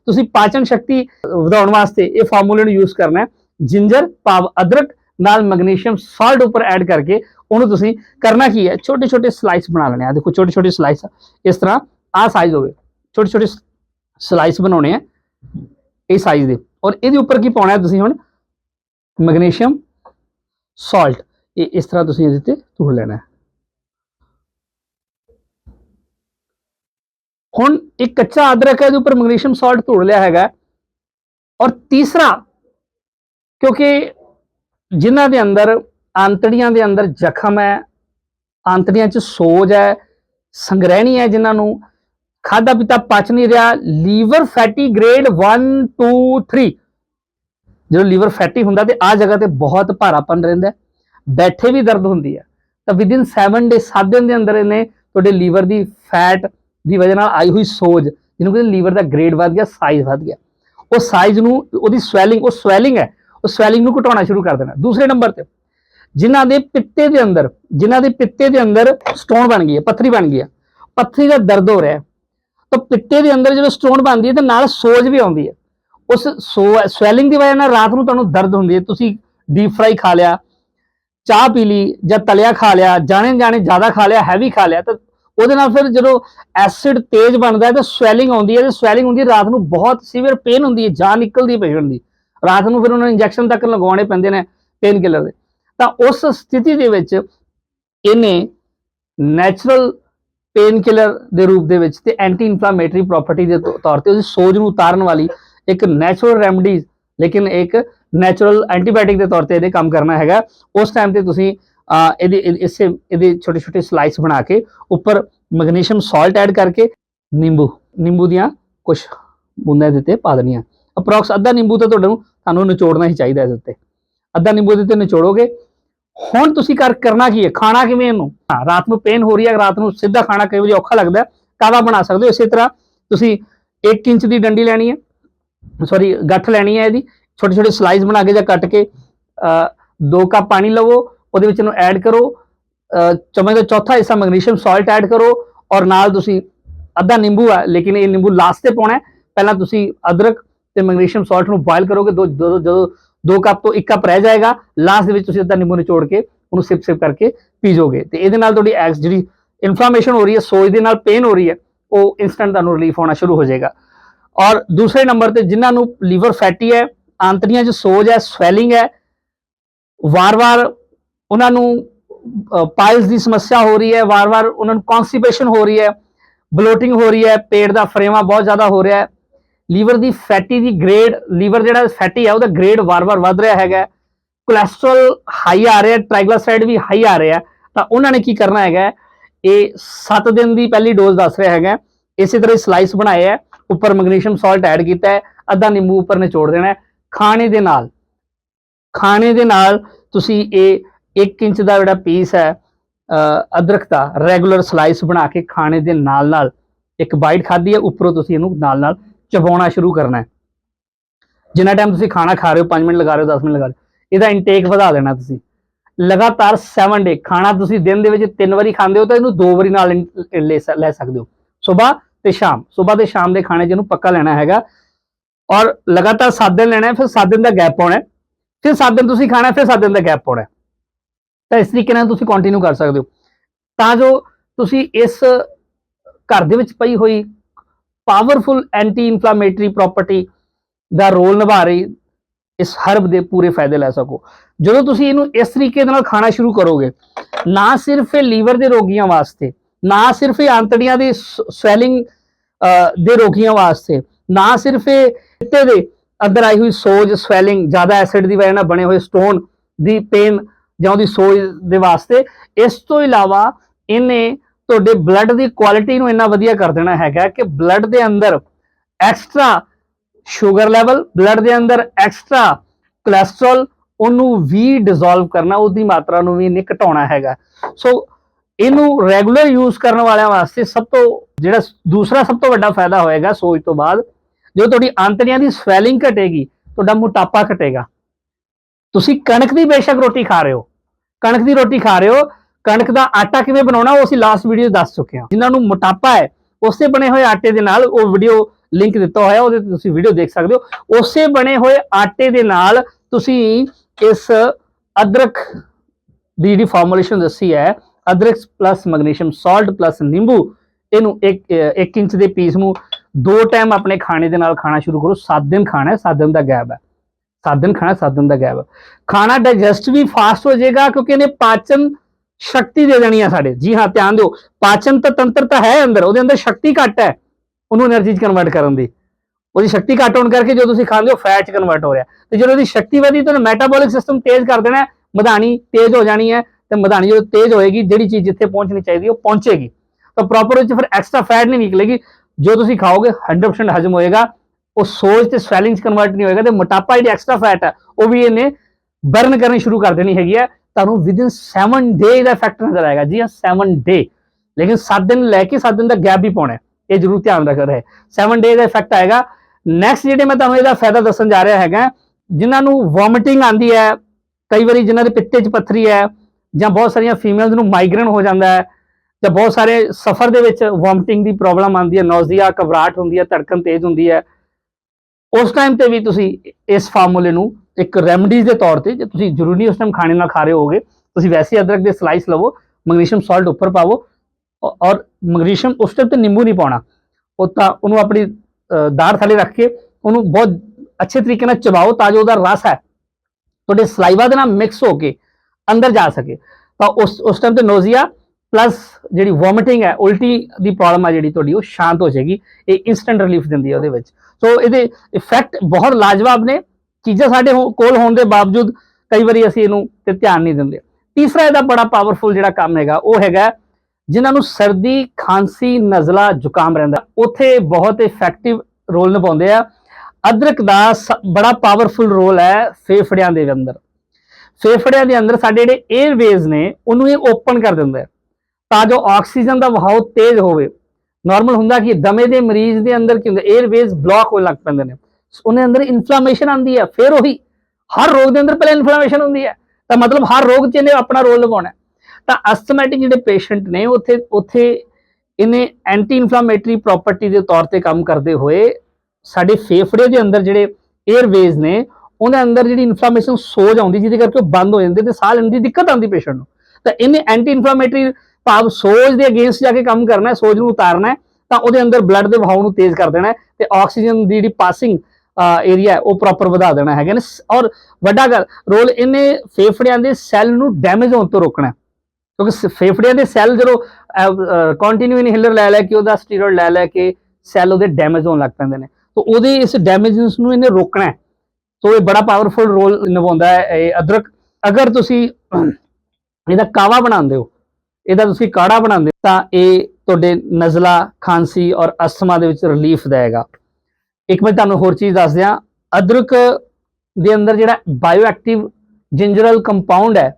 ਤੁਸੀਂ ਪਾਚਨ ਸ਼ਕਤੀ ਵਧਾਉਣ ਵਾਸਤੇ ਇਹ ਫਾਰਮੂਲੇ ਨੂੰ ਯੂਜ਼ ਕਰਨਾ ਹੈ। ਜਿੰਜਰ ਭਾਵ ਅਦਰਕ, ਨਾਲ ਮੈਗਨੀਸ਼ੀਅਮ ਸਾਲਟ ਉੱਪਰ ਐਡ ਕਰਕੇ ਉਹਨੂੰ ਤੁਸੀਂ ਕਰਨਾ ਕੀ ਹੈ? ਛੋਟੇ ਛੋਟੇ ਸਲਾਈਸ ਬਣਾ ਲੈਣੇ ਆ। ਦੇਖੋ ਛੋਟੇ ਛੋਟੇ ਸਲਾਈਸ ਇਸ ਤਰ੍ਹਾਂ ਆ ਸਾਈਜ਼ ਹੋਵੇ। ਛੋਟੇ ਛੋਟੇ ਸਲਾਈਸ ਬਣਾਉਣੇ ਆ। ਇਹ ਸਾਈਜ਼ ਦੇ। ਔਰ ਇਹਦੇ ਉੱਪਰ ਕੀ ਪਾਉਣਾ ਹੈ ਤੁਸੀਂ ਹੁਣ? ਮੈਗਨੀਸ਼ੀਅਮ ਸਾਲਟ ਇਹ ਇਸ ਤਰ੍ਹਾਂ ਤੁਸੀਂ ਇਹਦੇ ਤੇ ਧੂੜ ਲੈਣਾ ਹੁਣ ਇੱਕ ਕੱਚਾ ਅਦਰਕ ਹੈ, ਇਹਦੇ ਉੱਪਰ ਮੈਗਨੀਸ਼ੀਅਮ ਸਾਲਟ ਧੂੜ ਲਿਆ ਹੈਗਾ ਔਰ ਤੀਸਰਾ, ਕਿਉਂਕਿ ਜਿਨ੍ਹਾਂ ਦੇ ਅੰਦਰ, ਆਂਤੜੀਆਂ ਦੇ ਅੰਦਰ ਜ਼ਖਮ ਹੈ, ਆਂਤੜੀਆਂ 'ਚ ਸੋਜ ਹੈ, ਸੰਗ੍ਰਹਿਣੀ ਹੈ ਜਿਨ੍ਹਾਂ ਨੂੰ ਖਾਦਾ ਪੀਤਾ ਪਚ ਨਹੀਂ ਰਿਹਾ, ਲੀਵਰ ਫੈਟੀ ਗ੍ਰੇਡ 1 2 3 ਜਦੋਂ ਲੀਵਰ ਫੈਟੀ ਹੁੰਦਾ ਤੇ ਆ ਜਗ੍ਹਾ ਤੇ ਬਹੁਤ ਭਾਰਾਪਨ ਰਹਿੰਦਾ ਬੈਠੇ ਵੀ ਦਰਦ ਹੁੰਦੀ ਹੈ ਤਾਂ ਵਿਦਿਨ 7 ਡੇ 7 ਦਿਨ ਦੇ ਅੰਦਰ ਇਹਨੇ ਤੁਹਾਡੇ ਲੀਵਰ ਦੀ ਫੈਟ ਦੀ ਵਜ੍ਹਾ ਨਾਲ ਆਈ ਹੋਈ ਸੋਜ, ਜਿਹਨੂੰ ਕਹਿੰਦੇ ਲੀਵਰ ਦਾ ਗ੍ਰੇਡ ਵੱਧ ਗਿਆ ਸਾਈਜ਼ ਵੱਧ ਗਿਆ। ਉਹ ਸਾਈਜ਼ ਨੂੰ, ਉਹਦੀ ਸਵੈਲਿੰਗ ਉਹ ਸਵੈਲਿੰਗ ਹੈ, ਉਹ ਸਵੈਲਿੰਗ ਨੂੰ ਘਟਾਉਣਾ ਸ਼ੁਰੂ ਕਰ ਦੇਣਾ। ਦੂਸਰੇ ਨੰਬਰ ਤੇ, ਜਿਨ੍ਹਾਂ ਦੇ ਪਿੱਤੇ ਦੇ ਅੰਦਰ, ਜਿਨ੍ਹਾਂ ਦੇ ਪਿੱਤੇ ਦੇ ਅੰਦਰ ਸਟੋਨ ਬਣ ਗਈ ਹੈ, ਪੱਥਰੀ ਬਣ ਗਈ ਹੈ। ਪੱਥਰੀ ਦਾ ਦਰਦ ਹੋ ਰਿਹਾ ਹੈ। ਤਾਂ ਪਿੱਤੇ ਦੇ ਅੰਦਰ ਜਦੋਂ ਸਟੋਨ ਬਣਦੀ ਹੈ, ਤਾਂ ਨਾਲ ਸੋਜ ਵੀ ਆਉਂਦੀ ਹੈ। ਉਸ ਸਵੈਲਿੰਗ ਦੀ ਵਜ੍ਹਾ ਨਾਲ ਰਾਤ ਨੂੰ ਤੁਹਾਨੂੰ ਦਰਦ ਹੁੰਦੀ ਹੈ। ਤੁਸੀਂ ਡੀਪ ਫਰਾਈ ਖਾ ਲਿਆ ਚਾਹ ਪੀ ਲਈ ਜਾਂ ਤਲਿਆ ਖਾ ਲਿਆ, ਜਾਣੇ ਜਾਣੇ ਜ਼ਿਆਦਾ ਖਾ ਲਿਆ ਹੈਵੀ ਖਾ ਲਿਆ, ਤਾਂ ਉਹਦੇ ਨਾਲ ਫਿਰ ਜਦੋਂ ਐਸਿਡ ਤੇਜ਼ ਬਣਦਾ ਹੈ ਤਾਂ ਸਵੈਲਿੰਗ ਆਉਂਦੀ ਹੈ ਤੇ ਸਵੈਲਿੰਗ ਹੁੰਦੀ ਹੈ, ਰਾਤ ਨੂੰ ਬਹੁਤ ਸੀਵੀਅਰ ਪੇਨ ਹੁੰਦੀ ਹੈ, ਜਾਨ ਨਿਕਲਦੀ ਹੈ ਪੇਸ਼ੈਂਟ ਦੀ ਰਾਤ ਨੂੰ ਫਿਰ ਉਹਨਾਂ ਨੂੰ ਇੰਜੈਕਸ਼ਨ ਤੱਕ ਲਗਵਾਉਣੇ ਪੈਂਦੇ ਨੇ ਪੇਨ ਕਿਲਰ ਦੇ। ਤਾਂ ਉਸ ਸਥਿਤੀ ਦੇ ਵਿੱਚ ਇਹਨੇ ਨੈਚੁਰਲ ਪੇਨ ਕਿਲਰ ਦੇ ਰੂਪ ਦੇ ਵਿੱਚ ਤੇ ਐਂਟੀ ਇਨਫਲਾਮੇਟਰੀ ਪ੍ਰਾਪਰਟੀ ਦੇ ਤੌ- ਤੌਰ ਤੇ ਉਹਦੀ ਸੋਜ ਨੂੰ ਉਤਾਰਨ ਵਾਲੀ ਇੱਕ ਨੈਚੁਰਲ ਰੈਮਡੀਜ਼ ਲੇਕਿਨ ਇੱਕ ਨੈਚੁਰਲ ਐਂਟੀਬਾਇਓਟਿਕ ਦੇ ਤੌਰ ਤੇ ਇਹਦੇ ਕੰਮ ਕਰਨਾ ਹੈਗਾ। ਉਸ ਟਾਈਮ ਤੇ ਤੁਸੀਂ ਇਹਦੇ ਇਸੇ ਇਹਦੇ ਛੋਟੇ ਛੋਟੇ ਸਲਾਈਸ ਬਣਾ ਕੇ ਉੱਪਰ ਮੈਗਨੀਸ਼ੀਅਮ ਸਾਲਟ ਐਡ ਕਰਕੇ ਨਿੰਬੂ ਨਿੰਬੂ ਦੀਆਂ ਕੁਝ ਬੂੰਦਾਂ ਦੇ ਉੱਤੇ ਪਾ ਦੇਣੀਆਂ। ਅਪਰੋਕਸ ਅੱਧਾ ਨਿੰਬੂ ਤਾਂ ਤੁਹਾਨੂੰ ਤੁਹਾਨੂੰ ਨਿਚੋੜਨਾ ਹੀ ਚਾਹੀਦਾ ਇਸ ਉੱਤੇ। ਅੱਧਾ ਨਿੰਬੂ ਦੇ ਉੱਤੇ ਨਿਚੋੜੋਗੇ। ਹੁਣ ਤੁਸੀਂ ਕਰ ਕਰਨਾ ਕੀ ਹੈ? ਖਾਣਾ ਕਿਵੇਂ ਇਹਨੂੰ? ਹਾਂ ਰਾਤ ਨੂੰ ਪੇਨ ਹੋ ਰਹੀ ਹੈ ਰਾਤ ਨੂੰ ਸਿੱਧਾ ਖਾਣਾ ਕਈ ਵਜੇ ਔਖਾ ਲੱਗਦਾ ਹੈ, ਕਾਵਾ ਬਣਾ ਸਕਦੇ ਹੋ? ਇਸੇ ਤਰ੍ਹਾਂ ਤੁਸੀਂ 1 ਇੰਚ ਦੀ ਡੰਡੀ ਲੈਣੀ ਹੈ ਸੌਰੀ ਗੱਠ ਲੈਣੀ ਹੈ ਇਹਦੀ ਛੋਟੇ ਛੋਟੇ ਸਲਾਈਸ ਬਣਾ ਕੇ ਜਾਂ ਕੱਟ ਕੇ ਅ, ਦੋ ਕੱਪ ਪਾਣੀ ਲਵੋ ਉਹਦੇ ਵਿੱਚ ਇਹਨੂੰ ਐਡ ਕਰੋ ਚਮਚ ਦਾ ਚੌਥਾ ਹਿੱਸਾ ਮੈਗਨੀਸ਼ੀਅਮ ਸਾਲਟ ਐਡ ਕਰੋ ਔਰ ਨਾਲ ਤੁਸੀਂ ਅੱਧਾ ਨਿੰਬੂ ਹੈ ਲੇਕਿਨ ਇਹ ਨਿੰਬੂ ਲਾਸਟ ਤੇ ਪਾਉਣਾ ਪਹਿਲਾਂ ਤੁਸੀਂ ਅਦਰਕ ਤੇ ਮੈਗਨੀਸ਼ੀਅਮ ਸਾਲਟ ਨੂੰ ਬੋਇਲ ਕਰੋਗੇ ਦੋ ਦੋ ਜਦੋਂ ਦੋ ਕੱਪ ਤੋਂ ਇੱਕ ਕੱਪ ਰਹਿ ਜਾਏਗਾ। ਲਾਸਟ ਦੇ ਵਿੱਚ ਤੁਸੀਂ ਅੱਧਾ ਨਿੰਬੂ ਨਿਚੋੜ ਕੇ ਉਹਨੂੰ ਸਿਪ ਸਿਪ ਕਰਕੇ ਪੀ ਜਾਓਗੇ ਤੇ ਇਹਦੇ ਨਾਲ ਤੁਹਾਡੀ ਐਕਸ ਜਿਹੜੀ ਇਨਫਲੇਮੇਸ਼ਨ ਹੋ ਰਹੀ ਹੈ ਸੋਜ ਦੇ ਨਾਲ ਪੇਨ ਹੋ ਰਹੀ ਹੈ ਉਹ ਇਨਸਟੈਂਟ ਤੁਹਾਨੂੰ ਰਿਲੀਫ ਹੋਣਾ ਸ਼ੁਰੂ ਹੋ ਜਾਏਗਾ। ਔਰ ਦੂਸਰੇ ਨੰਬਰ ਤੇ ਜਿਨ੍ਹਾਂ ਨੂੰ ਲੀਵਰ ਫੈਟੀ ਹੈ ਆਂਤੜੀਆਂ 'ਚ ਸੋਜ ਹੈ, ਸਵੈਲਿੰਗ ਹੈ। ਵਾਰ-ਵਾਰ ਉਹਨਾਂ ਨੂੰ ਪਾਇਲਸ ਦੀ ਸਮੱਸਿਆ ਹੋ ਰਹੀ ਹੈ, ਵਾਰ-ਵਾਰ ਉਹਨਾਂ ਨੂੰ ਕਨਸਟੀਪੇਸ਼ਨ ਹੋ ਰਹੀ ਹੈ ਬਲੋਟਿੰਗ ਹੋ ਰਹੀ ਹੈ, ਪੇਟ ਦਾ ਫਰੇਮਾ ਬਹੁਤ ਜ਼ਿਆਦਾ ਹੋ ਰਿਹਾ ਹੈ। ਲੀਵਰ ਦੀ ਫੈਟੀ ਦੀ ਗ੍ਰੇਡ ਲੀਵਰ ਜਿਹੜਾ ਫੈਟੀ ਹੈ ਉਹਦਾ ਗ੍ਰੇਡ ਵਾਰ-ਵਾਰ ਵੱਧ ਰਿਹਾ ਹੈਗਾ ਕੋਲੇਸਟ੍ਰੋਲ ਹਾਈ ਆ ਰਿਹਾ ਟ੍ਰਾਈਗਲਾਸਰਾਈਡ ਵੀ ਹਾਈ ਆ ਰਿਹਾ ਤਾਂ ਉਹਨਾਂ ਨੇ ਕੀ ਕਰਨਾ ਹੈਗਾ ਇਹ 7 ਦਿਨ ਦੀ ਪਹਿਲੀ ਡੋਜ਼ ਦੱਸ ਰਿਹਾ ਹੈਗਾ ਇਸੇ ਤਰ੍ਹਾਂ ਸਲਾਈਸ ਬਣਾਏ ਹੈ, ਉੱਪਰ ਮੈਗਨੀਸ਼ੀਅਮ ਸਾਲਟ ਐਡ ਕੀਤਾ ਹੈ, ਅੱਧਾ ਨਿੰਬੂ ਉੱਪਰ ਨਿਚੋੜ ਦੇਣਾ ਹੈ। ਖਾਣੇ ਦੇ ਨਾਲ। ਖਾਣੇ ਦੇ ਨਾਲ ਤੁਸੀਂ ਇਹ 1 ਇੰਚ ਦਾ ਜਿਹੜਾ ਪੀਸ ਹੈ ਅ, ਅਦਰਕ ਦਾ ਰੈਗੂਲਰ ਸਲਾਈਸ ਬਣਾ ਕੇ ਖਾਣੇ ਦੇ ਨਾਲ ਨਾਲ ਇੱਕ ਬਾਈਟ ਖਾਧੀ ਹੈ ਉੱਪਰੋਂ ਤੁਸੀਂ ਇਹਨੂੰ ਨਾਲ ਨਾਲ ਚਬਾਉਣਾ ਸ਼ੁਰੂ ਕਰਨਾ ਹੈ। ਜਿੰਨਾ ਟਾਈਮ ਤੁਸੀਂ ਖਾਣਾ ਖਾ ਰਹੇ ਹੋ 5 ਮਿੰਟ ਲਗਾ ਰਹੇ ਹੋ 10 ਮਿੰਟ ਲਗਾ ਰਹੇ ਹੋ ਇਹਦਾ ਇਨਟੇਕ ਵਧਾ ਦੇਣਾ ਤੁਸੀਂ। ਲਗਾਤਾਰ 7 ਡੇ ਖਾਣਾ ਤੁਸੀਂ ਦਿਨ ਦੇ ਵਿੱਚ ਤਿੰਨ ਵਾਰੀ ਖਾਂਦੇ ਹੋ ਤਾਂ ਇਹਨੂੰ ਦੋ ਵਾਰੀ ਨਾਲ ਲੈ ਲੈ ਸਕਦੇ ਹੋ। ਸਵੇਰ ਤੇ ਸ਼ਾਮ ਸਵੇਰ ਤੇ ਸ਼ਾਮ ਦੇ ਖਾਣੇ ਜਿਹਨੂੰ ਪੱਕਾ ਲੈਣਾ ਹੈਗਾ। ਔਰ ਲਗਾਤਾਰ 7 ਦਿਨ ਲੈਣਾ ਹੈ, ਫਿਰ 7 ਦਿਨ ਦਾ ਗੈਪ ਪਾਉਣਾ ਹੈ। ਫਿਰ 7 ਦਿਨ ਤੁਸੀਂ ਖਾਣਾ ਫਿਰ 7 ਦਿਨ ਦਾ ਗੈਪ ਪਾਉਣਾ ਤਾਂ ਇਸ ਤਰੀਕੇ ਨਾਲ ਤੁਸੀਂ ਕੰਟੀਨਿਊ ਕਰ ਸਕਦੇ ਹੋ। ਤਾਂ ਜੋ ਤੁਸੀਂ ਇਸ ਘਰ ਦੇ ਵਿੱਚ ਪਈ ਹੋਈ ਪਾਵਰਫੁਲ ਐਂਟੀ ਇਨਫਲਾਮੇਟਰੀ ਪ੍ਰਾਪਰਟੀ ਦਾ ਰੋਲ ਨਿਭਾ ਰਹੀ, ਇਸ ਹਰਬ ਦੇ ਪੂਰੇ ਫਾਇਦੇ ਲੈ ਸਕੋ। ਜਦੋਂ ਤੁਸੀਂ ਇਹਨੂੰ ਇਸ ਤਰੀਕੇ ਦੇ ਨਾਲ ਖਾਣਾ ਸ਼ੁਰੂ ਕਰੋਗੇ, ਨਾ ਸਿਰਫ ਇਹ ਲੀਵਰ ਦੇ ਰੋਗੀਆਂ ਵਾਸਤੇ, ਨਾ ਸਿਰਫ ਇਹ ਆਂਤੜੀਆਂ ਦੀ ਸਵੈਲਿੰਗ ਦੇ ਰੋਗੀਆਂ ਵਾਸਤੇ, ਨਾ ਸਿਰਫ ਇਹ ਪਿੱਤੇ ਦੇ ਅੰਦਰ ਆਈ ਹੋਈ ਸੋਜ, ਸਵੈਲਿੰਗ, ਜ਼ਿਆਦਾ ਐਸਿਡ ਦੀ ਵਜ੍ਹਾ ਨਾਲ ਬਣੇ ਹੋਏ ਸਟੋਨ ਦੀ ਪੇਨ ਜਾਂ ਉਹਦੀ ਸੋਜ ਦੇ ਵਾਸਤੇ, ਇਸ ਤੋਂ ਇਲਾਵਾ ਇਹਨੇ ਤੁਹਾਡੇ ਬਲੱਡ ਦੀ ਕੁਆਲਿਟੀ ਨੂੰ ਇੰਨਾ ਵਧੀਆ ਕਰ ਦੇਣਾ ਹੈਗਾ ਕਿ ਬਲੱਡ ਦੇ ਅੰਦਰ ਐਕਸਟਰਾ ਸ਼ੂਗਰ ਲੈਵਲ ਬਲੱਡ ਦੇ ਅੰਦਰ ਐਕਸਟਰਾ ਕੋਲੇਸਟ੍ਰੋਲ ਉਹਨੂੰ ਵੀ ਡਿਸੋਲਵ ਕਰਨਾ, ਉਹਦੀ ਮਾਤਰਾ ਨੂੰ ਵੀ ਇਹਨੇ ਘਟਾਉਣਾ ਹੈਗਾ। ਸੋ ਇਹਨੂੰ ਰੈਗੂਲਰ ਯੂਜ਼ ਕਰਨ ਵਾਲਿਆਂ ਵਾਸਤੇ ਸਭ ਤੋਂ ਜਿਹੜਾ ਦੂਸਰਾ ਸਭ ਤੋਂ ਵੱਡਾ ਫਾਇਦਾ ਹੋਏਗਾ ਸੋਜ ਤੋਂ ਬਾਅਦ ਜਦੋਂ ਤੁਹਾਡੀ ਆਂਤੜੀਆਂ ਦੀ ਸਵੈਲਿੰਗ ਘਟੇਗੀ, ਤੁਹਾਡਾ ਮੋਟਾਪਾ ਘਟੇਗਾ। ਤੁਸੀਂ ਕਣਕ ਦੀ ਬੇਸ਼ੱਕ ਰੋਟੀ ਖਾ ਰਹੇ ਹੋ। ਕਣਕ ਦੀ ਰੋਟੀ ਖਾ ਰਹੇ ਹੋ, ਕਣਕ ਦਾ ਆਟਾ ਕਿਵੇਂ ਬਣਾਉਣਾ ਉਹ ਅਸੀਂ ਲਾਸਟ ਵੀਡੀਓ ਦੱਸ ਚੁੱਕੇ ਹਾਂ। ਜਿਨ੍ਹਾਂ ਨੂੰ ਮੋਟਾਪਾ ਹੈ, ਉਸੇ ਬਣੇ ਹੋਏ ਆਟੇ ਦੇ ਨਾਲ ਉਹ ਵੀਡੀਓ ਲਿੰਕ ਦਿੱਤਾ ਹੋਇਆ, ਉਹਦੇ ਤੇ ਤੁਸੀਂ ਵੀਡੀਓ ਦੇਖ ਸਕਦੇ ਹੋ। ਉਸੇ ਬਣੇ ਹੋਏ ਆਟੇ ਦੇ ਨਾਲ ਤੁਸੀਂ ਇਸ ਅਦਰਕ ਦੀ ਜਿਹੜੀ ਫਾਰਮੂਲੇਸ਼ਨ ਦੱਸੀ ਹੈ, ਅਦਰਕ ਪਲੱਸ ਮੈਗਨੀਸ਼ੀਅਮ ਸਾਲਟ ਪਲੱਸ ਨਿੰਬੂ, ਇਹਨੂੰ ਇੱਕ 1 ਇੰਚ ਦੇ ਪੀਸ ਨੂੰ ਦੋ ਟਾਈਮ ਆਪਣੇ ਖਾਣੇ ਦੇ ਨਾਲ ਖਾਣਾ ਸ਼ੁਰੂ ਕਰੋ 7 ਦਿਨ ਖਾਣਾ ਹੈ 7 ਦਿਨ ਦਾ ਗੈਪ ਹੈ। 7 ਦਿਨ ਖਾਣਾ 7 ਦਿਨ ਦਾ ਗੈਪ ਹੈ। ਖਾਣਾ ਡਾਈਜੈਸਟ ਵੀ ਫਾਸਟ ਹੋ ਜਾਏਗਾ ਕਿਉਂਕਿ ਇਹਨੇ ਪਾਚਨ ਸ਼ਕਤੀ ਦੇ ਦੇਣੀ ਆ ਸਾਡੇ। ਜੀ ਹਾਂ, ਧਿਆਨ ਦਿਓ, ਪਾਚਨ ਤਾਂ ਤੰਤਰ ਤਾਂ ਹੈ ਅੰਦਰ, ਉਹਦੇ ਅੰਦਰ ਸ਼ਕਤੀ ਘੱਟ ਹੈ ਉਹਨੂੰ એનર્ਜੀ ਚ ਕਨਵਰਟ ਕਰਨ ਦੀ। ਉਹਦੀ ਸ਼ਕਤੀ ਘੱਟ ਹੋਣ ਕਰਕੇ ਜਦੋਂ ਤੁਸੀਂ ਖਾਂਦੇ ਹੋ ਫੈਟ ਚ ਕਨਵਰਟ ਹੋ ਰਿਹਾ। ਤੇ ਜਦੋਂ ਉਹਦੀ ਸ਼ਕਤੀ ਵਧੀ ਤਾਂ ਮੈਟਾਬੋਲਿਕ ਸਿਸਟਮ ਤੇਜ਼ ਕਰ ਦੇਣਾ ਮਧਾਣੀ ਤੇਜ਼ ਹੋ ਜਾਣੀ ਹੈ, ਤੇ ਮਧਾਣੀ ਜਦੋਂ ਤੇਜ਼ ਹੋਏਗੀ, ਜਿਹੜੀ ਚੀਜ਼ ਜਿੱਥੇ ਪਹੁੰਚਣੀ ਚਾਹੀਦੀ ਉਹ ਪਹੁੰਚੇਗੀ। ਤਾਂ ਪ੍ਰੋਪਰ ਵਿੱਚ ਫਿਰ ਐਕਸਟਰਾ ਫੈਟ ਨਹੀਂ ਨਿਕਲੇਗੀ। ਜੋ ਤੁਸੀਂ ਖਾਓਗੇ 100% ਹਜਮ ਹੋਏਗਾ। ਉਹ ਸੋਜ ਤੇ ਸਵੈਲਿੰਗ ਚ ਕਨਵਰਟ ਨਹੀਂ ਹੋਏਗਾ ਤੇ ਮੋਟਾਪਾ ਜਿਹੜੀ ਐਕਸਟਰਾ ਫੈਟ ਹੈ ਉਹ ਵੀ ਇਹਨੇ ਬਰਨ ਕਰਨੀ ਸ਼ੁਰੂ ਕਰ ਦੇਣੀ ਹੈਗੀ ਹੈ ਤੁਹਾਨੂੰ ਵਿਦਿਨ 7 ਡੇ ਦਾ ਇਫੈਕਟ ਨਜ਼ਰ ਆਏਗਾ। ਜੀ ਹਾਂ 7 ਡੇ ਲੇਕਿਨ 7 ਦਿਨ ਲੈ ਕੇ 7 ਦਿਨ ਦਾ ਗੈਪ ਵੀ ਪਾਉਣਾ ਇਹ ਜ਼ਰੂਰ ਧਿਆਨ ਰੱਖ ਰਹੇ। 7 ਡੇ ਦਾ ਇਫੈਕਟ ਆਏਗਾ। ਨੈਕਸਟ ਜਿਹੜੇ ਮੈਂ ਤੁਹਾਨੂੰ ਇਹਦਾ ਫਾਇਦਾ ਦੱਸਣ ਜਾ ਰਿਹਾ ਹੈਗਾ, ਜਿਨ੍ਹਾਂ ਨੂੰ ਵੋਮਿਟਿੰਗ ਆਂਦੀ ਹੈ, ਕਈ ਵਾਰੀ ਜਿਨ੍ਹਾਂ ਦੇ ਪਿੱਤੇ 'ਚ ਪੱਥਰੀ ਹੈ ਜਾਂ ਬਹੁਤ ਸਾਰੀਆਂ ਫੀਮੇਲਸ ਨੂੰ ਮਾਈਗ੍ਰੇਨ ਹੋ ਜਾਂਦਾ ਹੈ ਜਾਂ ਬਹੁਤ ਸਾਰੇ ਸਫਰ ਦੇ ਵਿੱਚ ਵੋਮਟਿੰਗ ਦੀ ਪ੍ਰੋਬਲਮ ਆਉਂਦੀ ਹੈ ਨੌਜ਼ੀਆ ਘਬਰਾਹਟ ਹੁੰਦੀ ਹੈ, ਧੜਕਣ ਤੇਜ਼ ਹੁੰਦੀ ਹੈ। ਉਸ ਟਾਈਮ ਤੇ ਵੀ ਤੁਸੀਂ ਇਸ ਫਾਰਮੂਲੇ ਨੂੰ ਇੱਕ ਰੈਮਡੀਜ਼ ਦੇ ਤੌਰ ਤੇ ਜੇ ਤੁਸੀਂ ਜ਼ਰੂਰੀ ਨਹੀਂ ਉਸ ਟਾਈਮ ਖਾਣੇ ਨਾਲ ਖਾ ਰਹੇ ਹੋਗੇ ਤੁਸੀਂ ਵੈਸੇ ਅਦਰਕ ਦੇ ਸਲਾਈਸ ਲਵੋ ਮੈਗਨੀਸ਼ੀਅਮ ਸਾਲਟ ਉੱਪਰ ਪਾਵੋ ਔਰ ਮੈਗਨੀਸ਼ੀਅਮ ਉਸ ਟਾਈਮ ਤੇ ਨਿੰਬੂ ਨਹੀਂ ਪਾਉਣਾ। ਉਹ ਤਾਂ ਉਹਨੂੰ ਆਪਣੀ ਦਾੜ ਥੱਲੇ ਰੱਖ ਕੇ ਉਹਨੂੰ ਬਹੁਤ ਅੱਛੇ ਤਰੀਕੇ ਨਾਲ ਚਬਾਓ ਤਾਂ ਜੋ ਉਹਦਾ ਰਸ ਹੈ। ਤੁਹਾਡੇ ਸਲਾਈਵਾ ਦੇ ਨਾਲ ਮਿਕਸ ਹੋ ਕੇ ਅੰਦਰ ਜਾ ਸਕੇ। ਤਾਂ ਉਸ ਉਸ ਟਾਈਮ ਤੇ ਨੋਜ਼ੀਆ ਪਲੱਸ ਜਿਹੜੀ ਵੋਮਿਟਿੰਗ ਹੈ, ਉਲਟੀ ਦੀ ਪ੍ਰੋਬਲਮ ਆ ਜਿਹੜੀ ਤੁਹਾਡੀ, ਉਹ ਸ਼ਾਂਤ ਹੋ ਜਾਏਗੀ, ਇਹ ਇਨਸਟੈਂਟ ਰਿਲੀਫ ਦਿੰਦੀ ਹੈ ਉਹਦੇ ਵਿੱਚ। ਸੋ ਇਹਦੇ ਇਫੈਕਟ ਬਹੁਤ ਲਾਜਵਾਬ ਨੇ, ਚੀਜ਼ਾਂ ਸਾਡੇ ਹੋ- ਕੋਲ ਹੋਣ ਦੇ ਬਾਵਜੂਦ ਕਈ ਵਾਰੀ ਅਸੀਂ ਇਹਨੂੰ ਤੇ ਧਿਆਨ ਨਹੀਂ ਦਿੰਦੇ। ਤੀਸਰਾ ਇਹਦਾ ਬੜਾ ਪਾਵਰਫੁਲ ਜਿਹੜਾ ਕੰਮ ਹੈਗਾ, ਉਹ ਹੈਗਾ ਜਿਨ੍ਹਾਂ ਨੂੰ ਸਰਦੀ, ਖਾਂਸੀ, ਨਜ਼ਲਾ, ਜ਼ੁਕਾਮ ਰਹਿੰਦਾ। ਉੱਥੇ ਬਹੁਤ ਇਫੈਕਟਿਵ ਰੋਲ ਨਿਭਾਉਂਦੇ ਆ। ਅਦਰਕ ਦਾ ਸ- ਬੜਾ ਪਾਵਰਫੁਲ ਰੋਲ ਹੈ ਫੇਫੜਿਆਂ ਦੇ ਅੰਦਰ। ਫੇਫੜਿਆਂ ਦੇ ਅੰਦਰ ਸਾਡੇ ਜਿਹੜੇ 에ਅਰਵੇਜ਼ ਨੇ, ਉਹਨੂੰ ਇਹ ਓਪਨ ਕਰ ਦਿੰਦਾ ਹੈ। ਤਾਂ ਜੋ ਆਕਸੀਜਨ ਦਾ ਵਹਾਅ ਤੇਜ਼ ਹੋਵੇ। ਨਾਰਮਲ ਹੁੰਦਾ ਕਿ ਦਮੇ ਦੇ ਮਰੀਜ਼ ਦੇ ਅੰਦਰ ਕੀ ਹੁੰਦਾ 에ਅਰਵੇਜ਼ ਬਲੌਕ ਹੋਣ ਲੱਗ ਪੈਂਦੇ ਨੇ। ਉਹਨੇ ਅੰਦਰ ਇਨਫਲੇਮੇਸ਼ਨ ਆਉਂਦੀ ਹੈ, ਫਿਰ ਉਹੀ ਹਰ ਰੋਗ ਦੇ ਅੰਦਰ ਪਹਿਲਾਂ ਇਨਫਲੇਮੇਸ਼ਨ ਹੁੰਦੀ ਹੈ। ਤਾਂ ਮਤਲਬ ਹਰ ਰੋਗ 'ਚ ਇਹਨੇ ਆਪਣਾ ਰੋਲ ਨਿਭਾਉਣਾ ਤਾਂ ਅਸਥਮੈਟਿਕ ਜਿਹੜੇ ਪੇਸ਼ੈਂਟ ਨੇ, ਉੱਥੇ ਉੱਥੇ ਇਹਨੇ ਐਂਟੀ ਇਨਫਲੇਮੇਟਰੀ ਪ੍ਰਾਪਰਟੀ ਦੇ ਤੌਰ ਤੇ ਕੰਮ ਕਰਦੇ ਹੋਏ ਸਾਡੇ ਫੇਫੜੇ ਦੇ ਅੰਦਰ ਜਿਹੜੇ 에ਅਰਵੇਜ਼ ਨੇ, ਉਹਦੇ ਅੰਦਰ ਜਿਹੜੀ ਇਨਫਲੇਮੇਸ਼ਨ ਸੋਜ ਆਉਂਦੀ, ਜਿਹਦੇ ਕਰਕੇ ਉਹ ਬੰਦ ਹੋ ਜਾਂਦੇ ਤੇ ਸਾਹ ਲੈਣ ਦੀ ਦਿੱਕਤ ਆਉਂਦੀ ਪੇਸ਼ੈਂਟ ਨੂੰ। ਤਾਂ ਇਹਨੇ ਐਂਟੀ ਇਨਫਲੇਮੇਟਰੀ ਭਾਵ ਸੋਜ ਦੇ ਅਗੇਂਸਟ ਜਾ ਕੇ ਕੰਮ ਕਰਨਾ ਹੈ, ਸੋਜ ਨੂੰ ਉਤਾਰਨਾ ਹੈ, ਤਾਂ ਉਹਦੇ ਅੰਦਰ ਬਲੱਡ ਦੇ ਵਹਾਅ ਨੂੰ ਤੇਜ਼ ਕਰ ਦੇਣਾ ਹੈ ਤੇ ਆਕਸੀਜਨ ਦੀ ਜਿਹੜੀ ਪਾਸਿੰਗ ਏਰੀਆ ਉਹ ਪ੍ਰੋਪਰ ਵਧਾ ਦੇਣਾ ਹੈਗਾ ਨੇ। ਔਰ ਵੱਡਾ ਗੱਲ, ਰੋਲ ਇਹਨੇ ਫੇਫੜਿਆਂ ਦੇ ਸੈੱਲ ਨੂੰ ਡੈਮੇਜ ਹੋਣ ਤੋਂ ਰੋਕਣਾ ਕਿਉਂਕਿ ਸ- ਫੇਫੜਿਆਂ ਦੇ ਸੈੱਲ ਜਦੋਂ ਕੰਟੀਨਿਊ ਇਨਹੇਲਰ ਲੈ ਲੈ ਕੇ, ਉਹਦਾ ਸਟੀਰੋਇਡ ਲੈ ਲੈ ਕੇ ਸੈੱਲ ਉਹਦੇ ਡੈਮੇਜ ਹੋਣ ਲੱਗ ਪੈਂਦੇ ਨੇ। ਤਾਂ ਉਹਦੇ ਇਸ ਡੈਮੇਜਸ ਨੂੰ ਇਹਨੇ ਰੋਕਣਾ ਹੈ। ਸੋ ਇਹ ਬੜਾ ਪਾਵਰਫੁਲ ਰੋਲ ਨਿਭਾਉਂਦਾ ਹੈ, ਇਹ ਅਦਰਕ। ਅਗਰ ਤੁਸੀਂ ਇਹਦਾ ਕਾਵਾ ਬਣਾਉਂਦੇ ਹੋ ਇਹਦਾ ਤੁਸੀਂ ਕਾੜਾ ਬਣਾਉਂਦੇ ਤਾਂ ਇਹ ਤੁਹਾਡੇ ਨਜ਼ਲਾ, ਖਾਂਸੀ ਔਰ ਅਸਥਮਾ ਦੇ ਵਿੱਚ ਰਿਲੀਫ ਦੇਵੇਗਾ ਇੱਕ ਮੈਂ ਤੁਹਾਨੂੰ ਹੋਰ ਚੀਜ਼ ਦੱਸ ਦਿਆਂ। ਅਦਰਕ ਦੇ ਅੰਦਰ ਜਿਹੜਾ ਬਾਇਓ ਐਕਟਿਵ ਜਿੰਜਰਲ ਕੰਪਾਊਂਡ ਹੈ,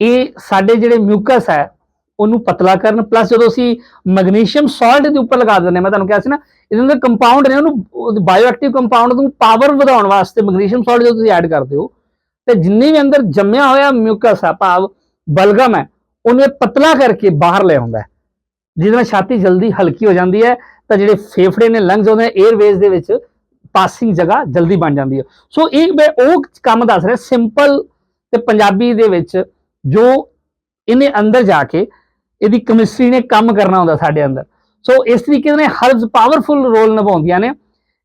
ਇਹ ਸਾਡੇ ਜਿਹੜੇ ਮਿਊਕਸ ਹੈ, ਉਹਨੂੰ ਪਤਲਾ ਕਰਨ ਪਲੱਸ ਜਦੋਂ ਅਸੀਂ ਮੈਗਨੀਸ਼ੀਅਮ ਸਾਲਟ ਦੇ ਉੱਪਰ ਲਗਾ ਦਿੰਦੇ ਹਾਂ, ਮੈਂ ਤੁਹਾਨੂੰ ਕਿਹਾ ਸੀ ਨਾ, ਇਹਦੇ ਅੰਦਰ ਕੰਪਾਊਂਡ ਨੇ ਉਹਨੂੰ ਬਾਇਓ ਐਕਟਿਵ ਕੰਪਾਊਂਡ ਨੂੰ ਪਾਵਰ ਵਧਾਉਣ ਵਾਸਤੇ ਮੈਗਨੀਸ਼ੀਅਮ ਸਾਲਟ ਜਦੋਂ ਤੁਸੀਂ ਐਡ ਕਰਦੇ ਹੋ, ਤੇ ਜਿੰਨੇ ਵੀ ਅੰਦਰ ਜੰਮਿਆ ਹੋਇਆ ਮਿਊਕਸ ਹੈ, ਭਾਵ ਬਲਗਮ ਹੈ ਉਹਨੂੰ ਇਹ ਪਤਲਾ ਕਰਕੇ ਬਾਹਰ ਲੈ ਆਉਂਦਾ ਜਿਹਦੇ ਨਾਲ ਛਾਤੀ ਜਲਦੀ ਹਲਕੀ ਹੋ ਜਾਂਦੀ ਹੈ, ਤਾਂ ਜਿਹੜੇ ਫੇਫੜੇ ਨੇ ਲੰਗਸ ਉਹਦੇ 에ਅਰਵੇਜ਼ ਦੇ ਵਿੱਚ ਪਾਸਿੰਗ ਜਗ੍ਹਾ ਜਲਦੀ ਬਣ ਜਾਂਦੀ ਹੈ। ਸੋ ਇਹ ਮੈਂ ਉਹ ਕੰਮ ਦੱਸ ਰਿਹਾ ਸਿੰਪਲ ਤੇ ਪੰਜਾਬੀ ਦੇ ਵਿੱਚ ਜੋ ਇਹਨੇ ਅੰਦਰ ਜਾ ਕੇ ਇਹਦੀ ਕੈਮਿਸਟਰੀ ਨੇ ਕੰਮ ਕਰਨਾ ਹੁੰਦਾ ਸਾਡੇ ਅੰਦਰ। ਸੋ ਇਸ ਤਰੀਕੇ ਨਾਲ ਹਰਬਸ ਪਾਵਰਫੁਲ ਰੋਲ ਨਿਭਾਉਂਦੀਆਂ ਨੇ।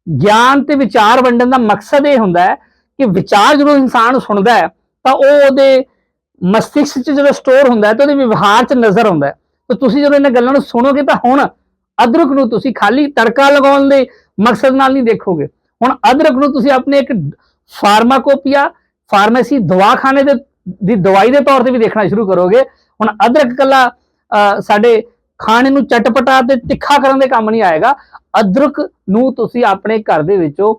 ਗਿਆਨ ਤੇ ਵਿਚਾਰ ਵੰਡਣ ਦਾ ਮਕਸਦ ਇਹ ਹੁੰਦਾ ਹੈ ਕਿ ਵਿਚਾਰ ਜਦੋਂ ਇਨਸਾਨ ਸੁਣਦਾ ਹੈ, ਤਾਂ ਉਹ ਉਹਦੇ ਮਸਤਿਸ਼ਕ 'ਚ ਜਦੋਂ ਸਟੋਰ ਹੁੰਦਾ ਤਾਂ ਉਹਦੇ ਵਿਵਹਾਰ 'ਚ ਨਜ਼ਰ ਆਉਂਦਾ ਤਾਂ ਤੁਸੀਂ ਜਦੋਂ ਇਹਨਾਂ ਗੱਲਾਂ ਨੂੰ ਸੁਣੋਗੇ ਤਾਂ ਹੁਣ ਅਦਰਕ ਨੂੰ ਤੁਸੀਂ ਖਾਲੀ ਤੜਕਾ ਲਗਾਉਣ ਦੇ ਮਕਸਦ ਨਾਲ ਨਹੀਂ ਦੇਖੋਗੇ। ਹੁਣ ਅਦਰਕ ਨੂੰ ਤੁਸੀਂ ਆਪਣੇ ਇੱਕ ਫਾਰਮਾਕੋਪੀਆ ਫਾਰਮੇਸੀ ਦਵਾਖਾਨੇ ਦੇ ਦੀ ਦਵਾਈ ਦੇ ਤੌਰ ਤੇ ਵੀ ਦੇਖਣਾ ਸ਼ੁਰੂ ਕਰੋਗੇ। ਹੁਣ ਅਦਰਕ ਕੱਲਾ ਅਹ, ਸਾਡੇ ਖਾਣੇ ਨੂੰ ਚਟਪਟਾ ਤੇ ਤਿੱਖਾ ਕਰਨ ਦੇ ਕੰਮ ਨਹੀਂ ਆਏਗਾ। ਅਦਰਕ ਨੂੰ ਤੁਸੀਂ ਆਪਣੇ ਘਰ ਦੇ ਵਿੱਚੋਂ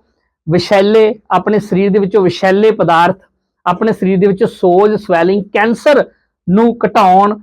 ਵਿਸ਼ੈਲੇ ਆਪਣੇ ਸਰੀਰ ਦੇ ਵਿੱਚੋਂ ਵਿਸ਼ੈਲੇ ਪਦਾਰਥ ਆਪਣੇ ਸਰੀਰ ਦੇ ਵਿੱਚ ਸੋਜ, ਸਵੈਲਿੰਗ, ਕੈਂਸਰ ਨੂੰ ਘਟਾਉਣ,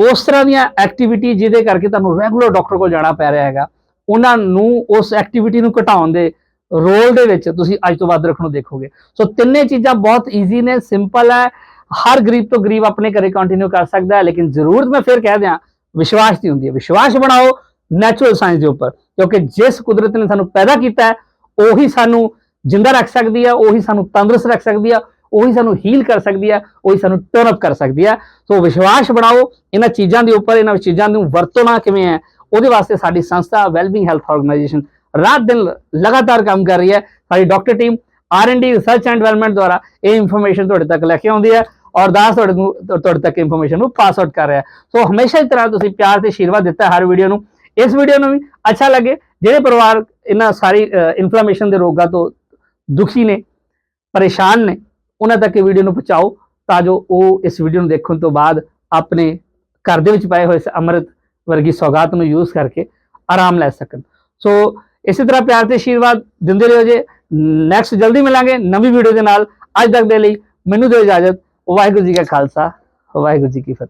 ਉਸ ਤਰ੍ਹਾਂ ਦੀਆਂ ਐਕਟੀਵਿਟੀ ਜਿਹਦੇ ਕਰਕੇ ਤੁਹਾਨੂੰ ਰੈਗੂਲਰ ਡਾਕਟਰ ਕੋਲ ਜਾਣਾ ਪੈ ਰਿਹਾ ਹੈਗਾ, ਉਹਨਾਂ ਨੂੰ ਉਸ ਐਕਟੀਵਿਟੀ ਨੂੰ ਘਟਾਉਣ ਦੇ ਰੋਲ ਦੇ ਵਿੱਚ ਤੁਸੀਂ ਅੱਜ ਤੋਂ ਬਾਅਦ ਰੱਖਣ ਨੂੰ ਦੇਖੋਗੇ। ਸੋ ਤਿੰਨੇ ਚੀਜ਼ਾਂ ਬਹੁਤ ਈਜ਼ੀ ਨੇ ਸਿੰਪਲ ਹੈ, ਹਰ ਗਰੀਬ ਤੋਂ ਗਰੀਬ ਆਪਣੇ ਘਰੇ ਕੰਟੀਨਿਊ ਕਰ ਸਕਦਾ ਹੈ, ਲੇਕਿਨ ਜ਼ਰੂਰਤ ਮੈਂ ਫਿਰ ਕਹਿ ਦਿਆਂ, ਵਿਸ਼ਵਾਸ ਦੀ ਹੁੰਦੀ ਹੈ। ਵਿਸ਼ਵਾਸ ਬਣਾਓ ਨੈਚੁਰਲ ਸਾਇੰਸ ਦੇ ਉੱਪਰ, ਕਿਉਂਕਿ ਜਿਸ ਕੁਦਰਤ ਨੇ ਸਾਨੂੰ ਪੈਦਾ ਕੀਤਾ ਹੈ, ਉਹੀ ਸਾਨੂੰ ਜਿੰਦਾ ਰੱਖ ਸਕਦੀ ਹੈ, ਉਹੀ ਸਾਨੂੰ ਤੰਦਰੁਸਤ ਰੱਖ ਸਕਦੀ ਹੈ ਉਹੀ ਸਾਨੂੰ ਹੀਲ ਕਰ ਸਕਦੀ ਹੈ ਉਹੀ ਸਾਨੂੰ ਟਰਨ ਅਪ ਕਰ ਸਕਦੀ ਹੈ ਸੋ ਵਿਸ਼ਵਾਸ ਬਣਾਓ, ਇਹਨਾਂ ਚੀਜ਼ਾਂ ਦੇ ਉੱਪਰ, ਇਹਨਾਂ ਚੀਜ਼ਾਂ ਨੂੰ ਵਰਤਣਾ ਕਿਵੇਂ ਹੈ, ਉਹਦੇ ਵਾਸਤੇ ਸਾਡੀ ਸੰਸਥਾ ਵੈਲਬਿੰਗ ਹੈਲਥ ਆਰਗੇਨਾਈਜੇਸ਼ਨ ਰਾਤ ਦਿਨ ਲਗਾਤਾਰ ਕੰਮ ਕਰ ਰਹੀ ਹੈ। ਸਾਡੀ doctor team R and D research and development ਦੁਆਰਾ ਇਹ ਇਨਫੋਰਮੇਸ਼ਨ ਤੁਹਾਡੇ ਤੱਕ ਲੈ ਕੇ ਆਉਂਦੀ ਹੈ ਔਰ ਦਾਸ ਤੁਹਾਡੇ ਨੂੰ, ਤੁਹਾਡੇ ਤੱਕ ਇਨਫੋਰਮੇਸ਼ਨ ਨੂੰ ਪਾਸ ਆਊਟ ਕਰ ਰਿਹਾ ਸੋ ਹਮੇਸ਼ਾ ਇਸ ਤਰ੍ਹਾਂ ਤੁਸੀਂ ਪਿਆਰ ਤੇ ਆਸ਼ੀਰਵਾਦ ਦਿੱਤਾ ਹਰ ਵੀਡੀਓ ਨੂੰ। ਇਸ ਵੀਡੀਓ ਨੂੰ ਵੀ ਅੱਛਾ ਲੱਗੇ, ਜਿਹੜੇ ਪਰਿਵਾਰ ਇਹਨਾਂ ਸਾਰੀ ਇਨਫਲੇਮੇਸ਼ਨ ਦੇ ਰੋਗਾਂ ਤੋਂ ਦੁਖੀ ਨੇ, ਪਰੇਸ਼ਾਨ ਨੇ ਉਹਨਾਂ ਤੱਕ ਇਹ ਵੀਡੀਓ ਨੂੰ ਪਹੁੰਚਾਓ ਤਾਂ ਜੋ ਉਹ ਇਸ ਵੀਡੀਓ ਨੂੰ ਦੇਖਣ ਤੋਂ ਬਾਅਦ ਆਪਣੇ ਘਰ ਦੇ ਵਿੱਚ ਪਾਏ ਹੋਏ ਇਸ ਅੰਮ੍ਰਿਤ ਵਰਗੀ ਸੌਗਾਤ ਨੂੰ ਯੂਜ਼ ਕਰਕੇ ਆਰਾਮ ਲੈ ਸਕਣ। ਸੋ ਇਸੇ ਤਰ੍ਹਾਂ ਪਿਆਰ ਤੇ ਆਸ਼ੀਰਵਾਦ ਦਿੰਦੇ ਰਹੋ ਜੇ। ਨੈਕਸਟ ਜਲਦੀ ਮਿਲਾਂਗੇ ਨਵੀਂ ਵੀਡੀਓ ਦੇ ਨਾਲ। ਅੱਜ ਤੱਕ ਦੇ ਲਈ ਮੈਨੂੰ ਦਿਓ ਇਜਾਜ਼ਤ। ਵਾਹਿਗੁਰੂ ਜੀ ਕਾ ਖਾਲਸਾ, ਵਾਹਿਗੁਰੂ ਜੀ ਕੀ ਫਤਿਹ।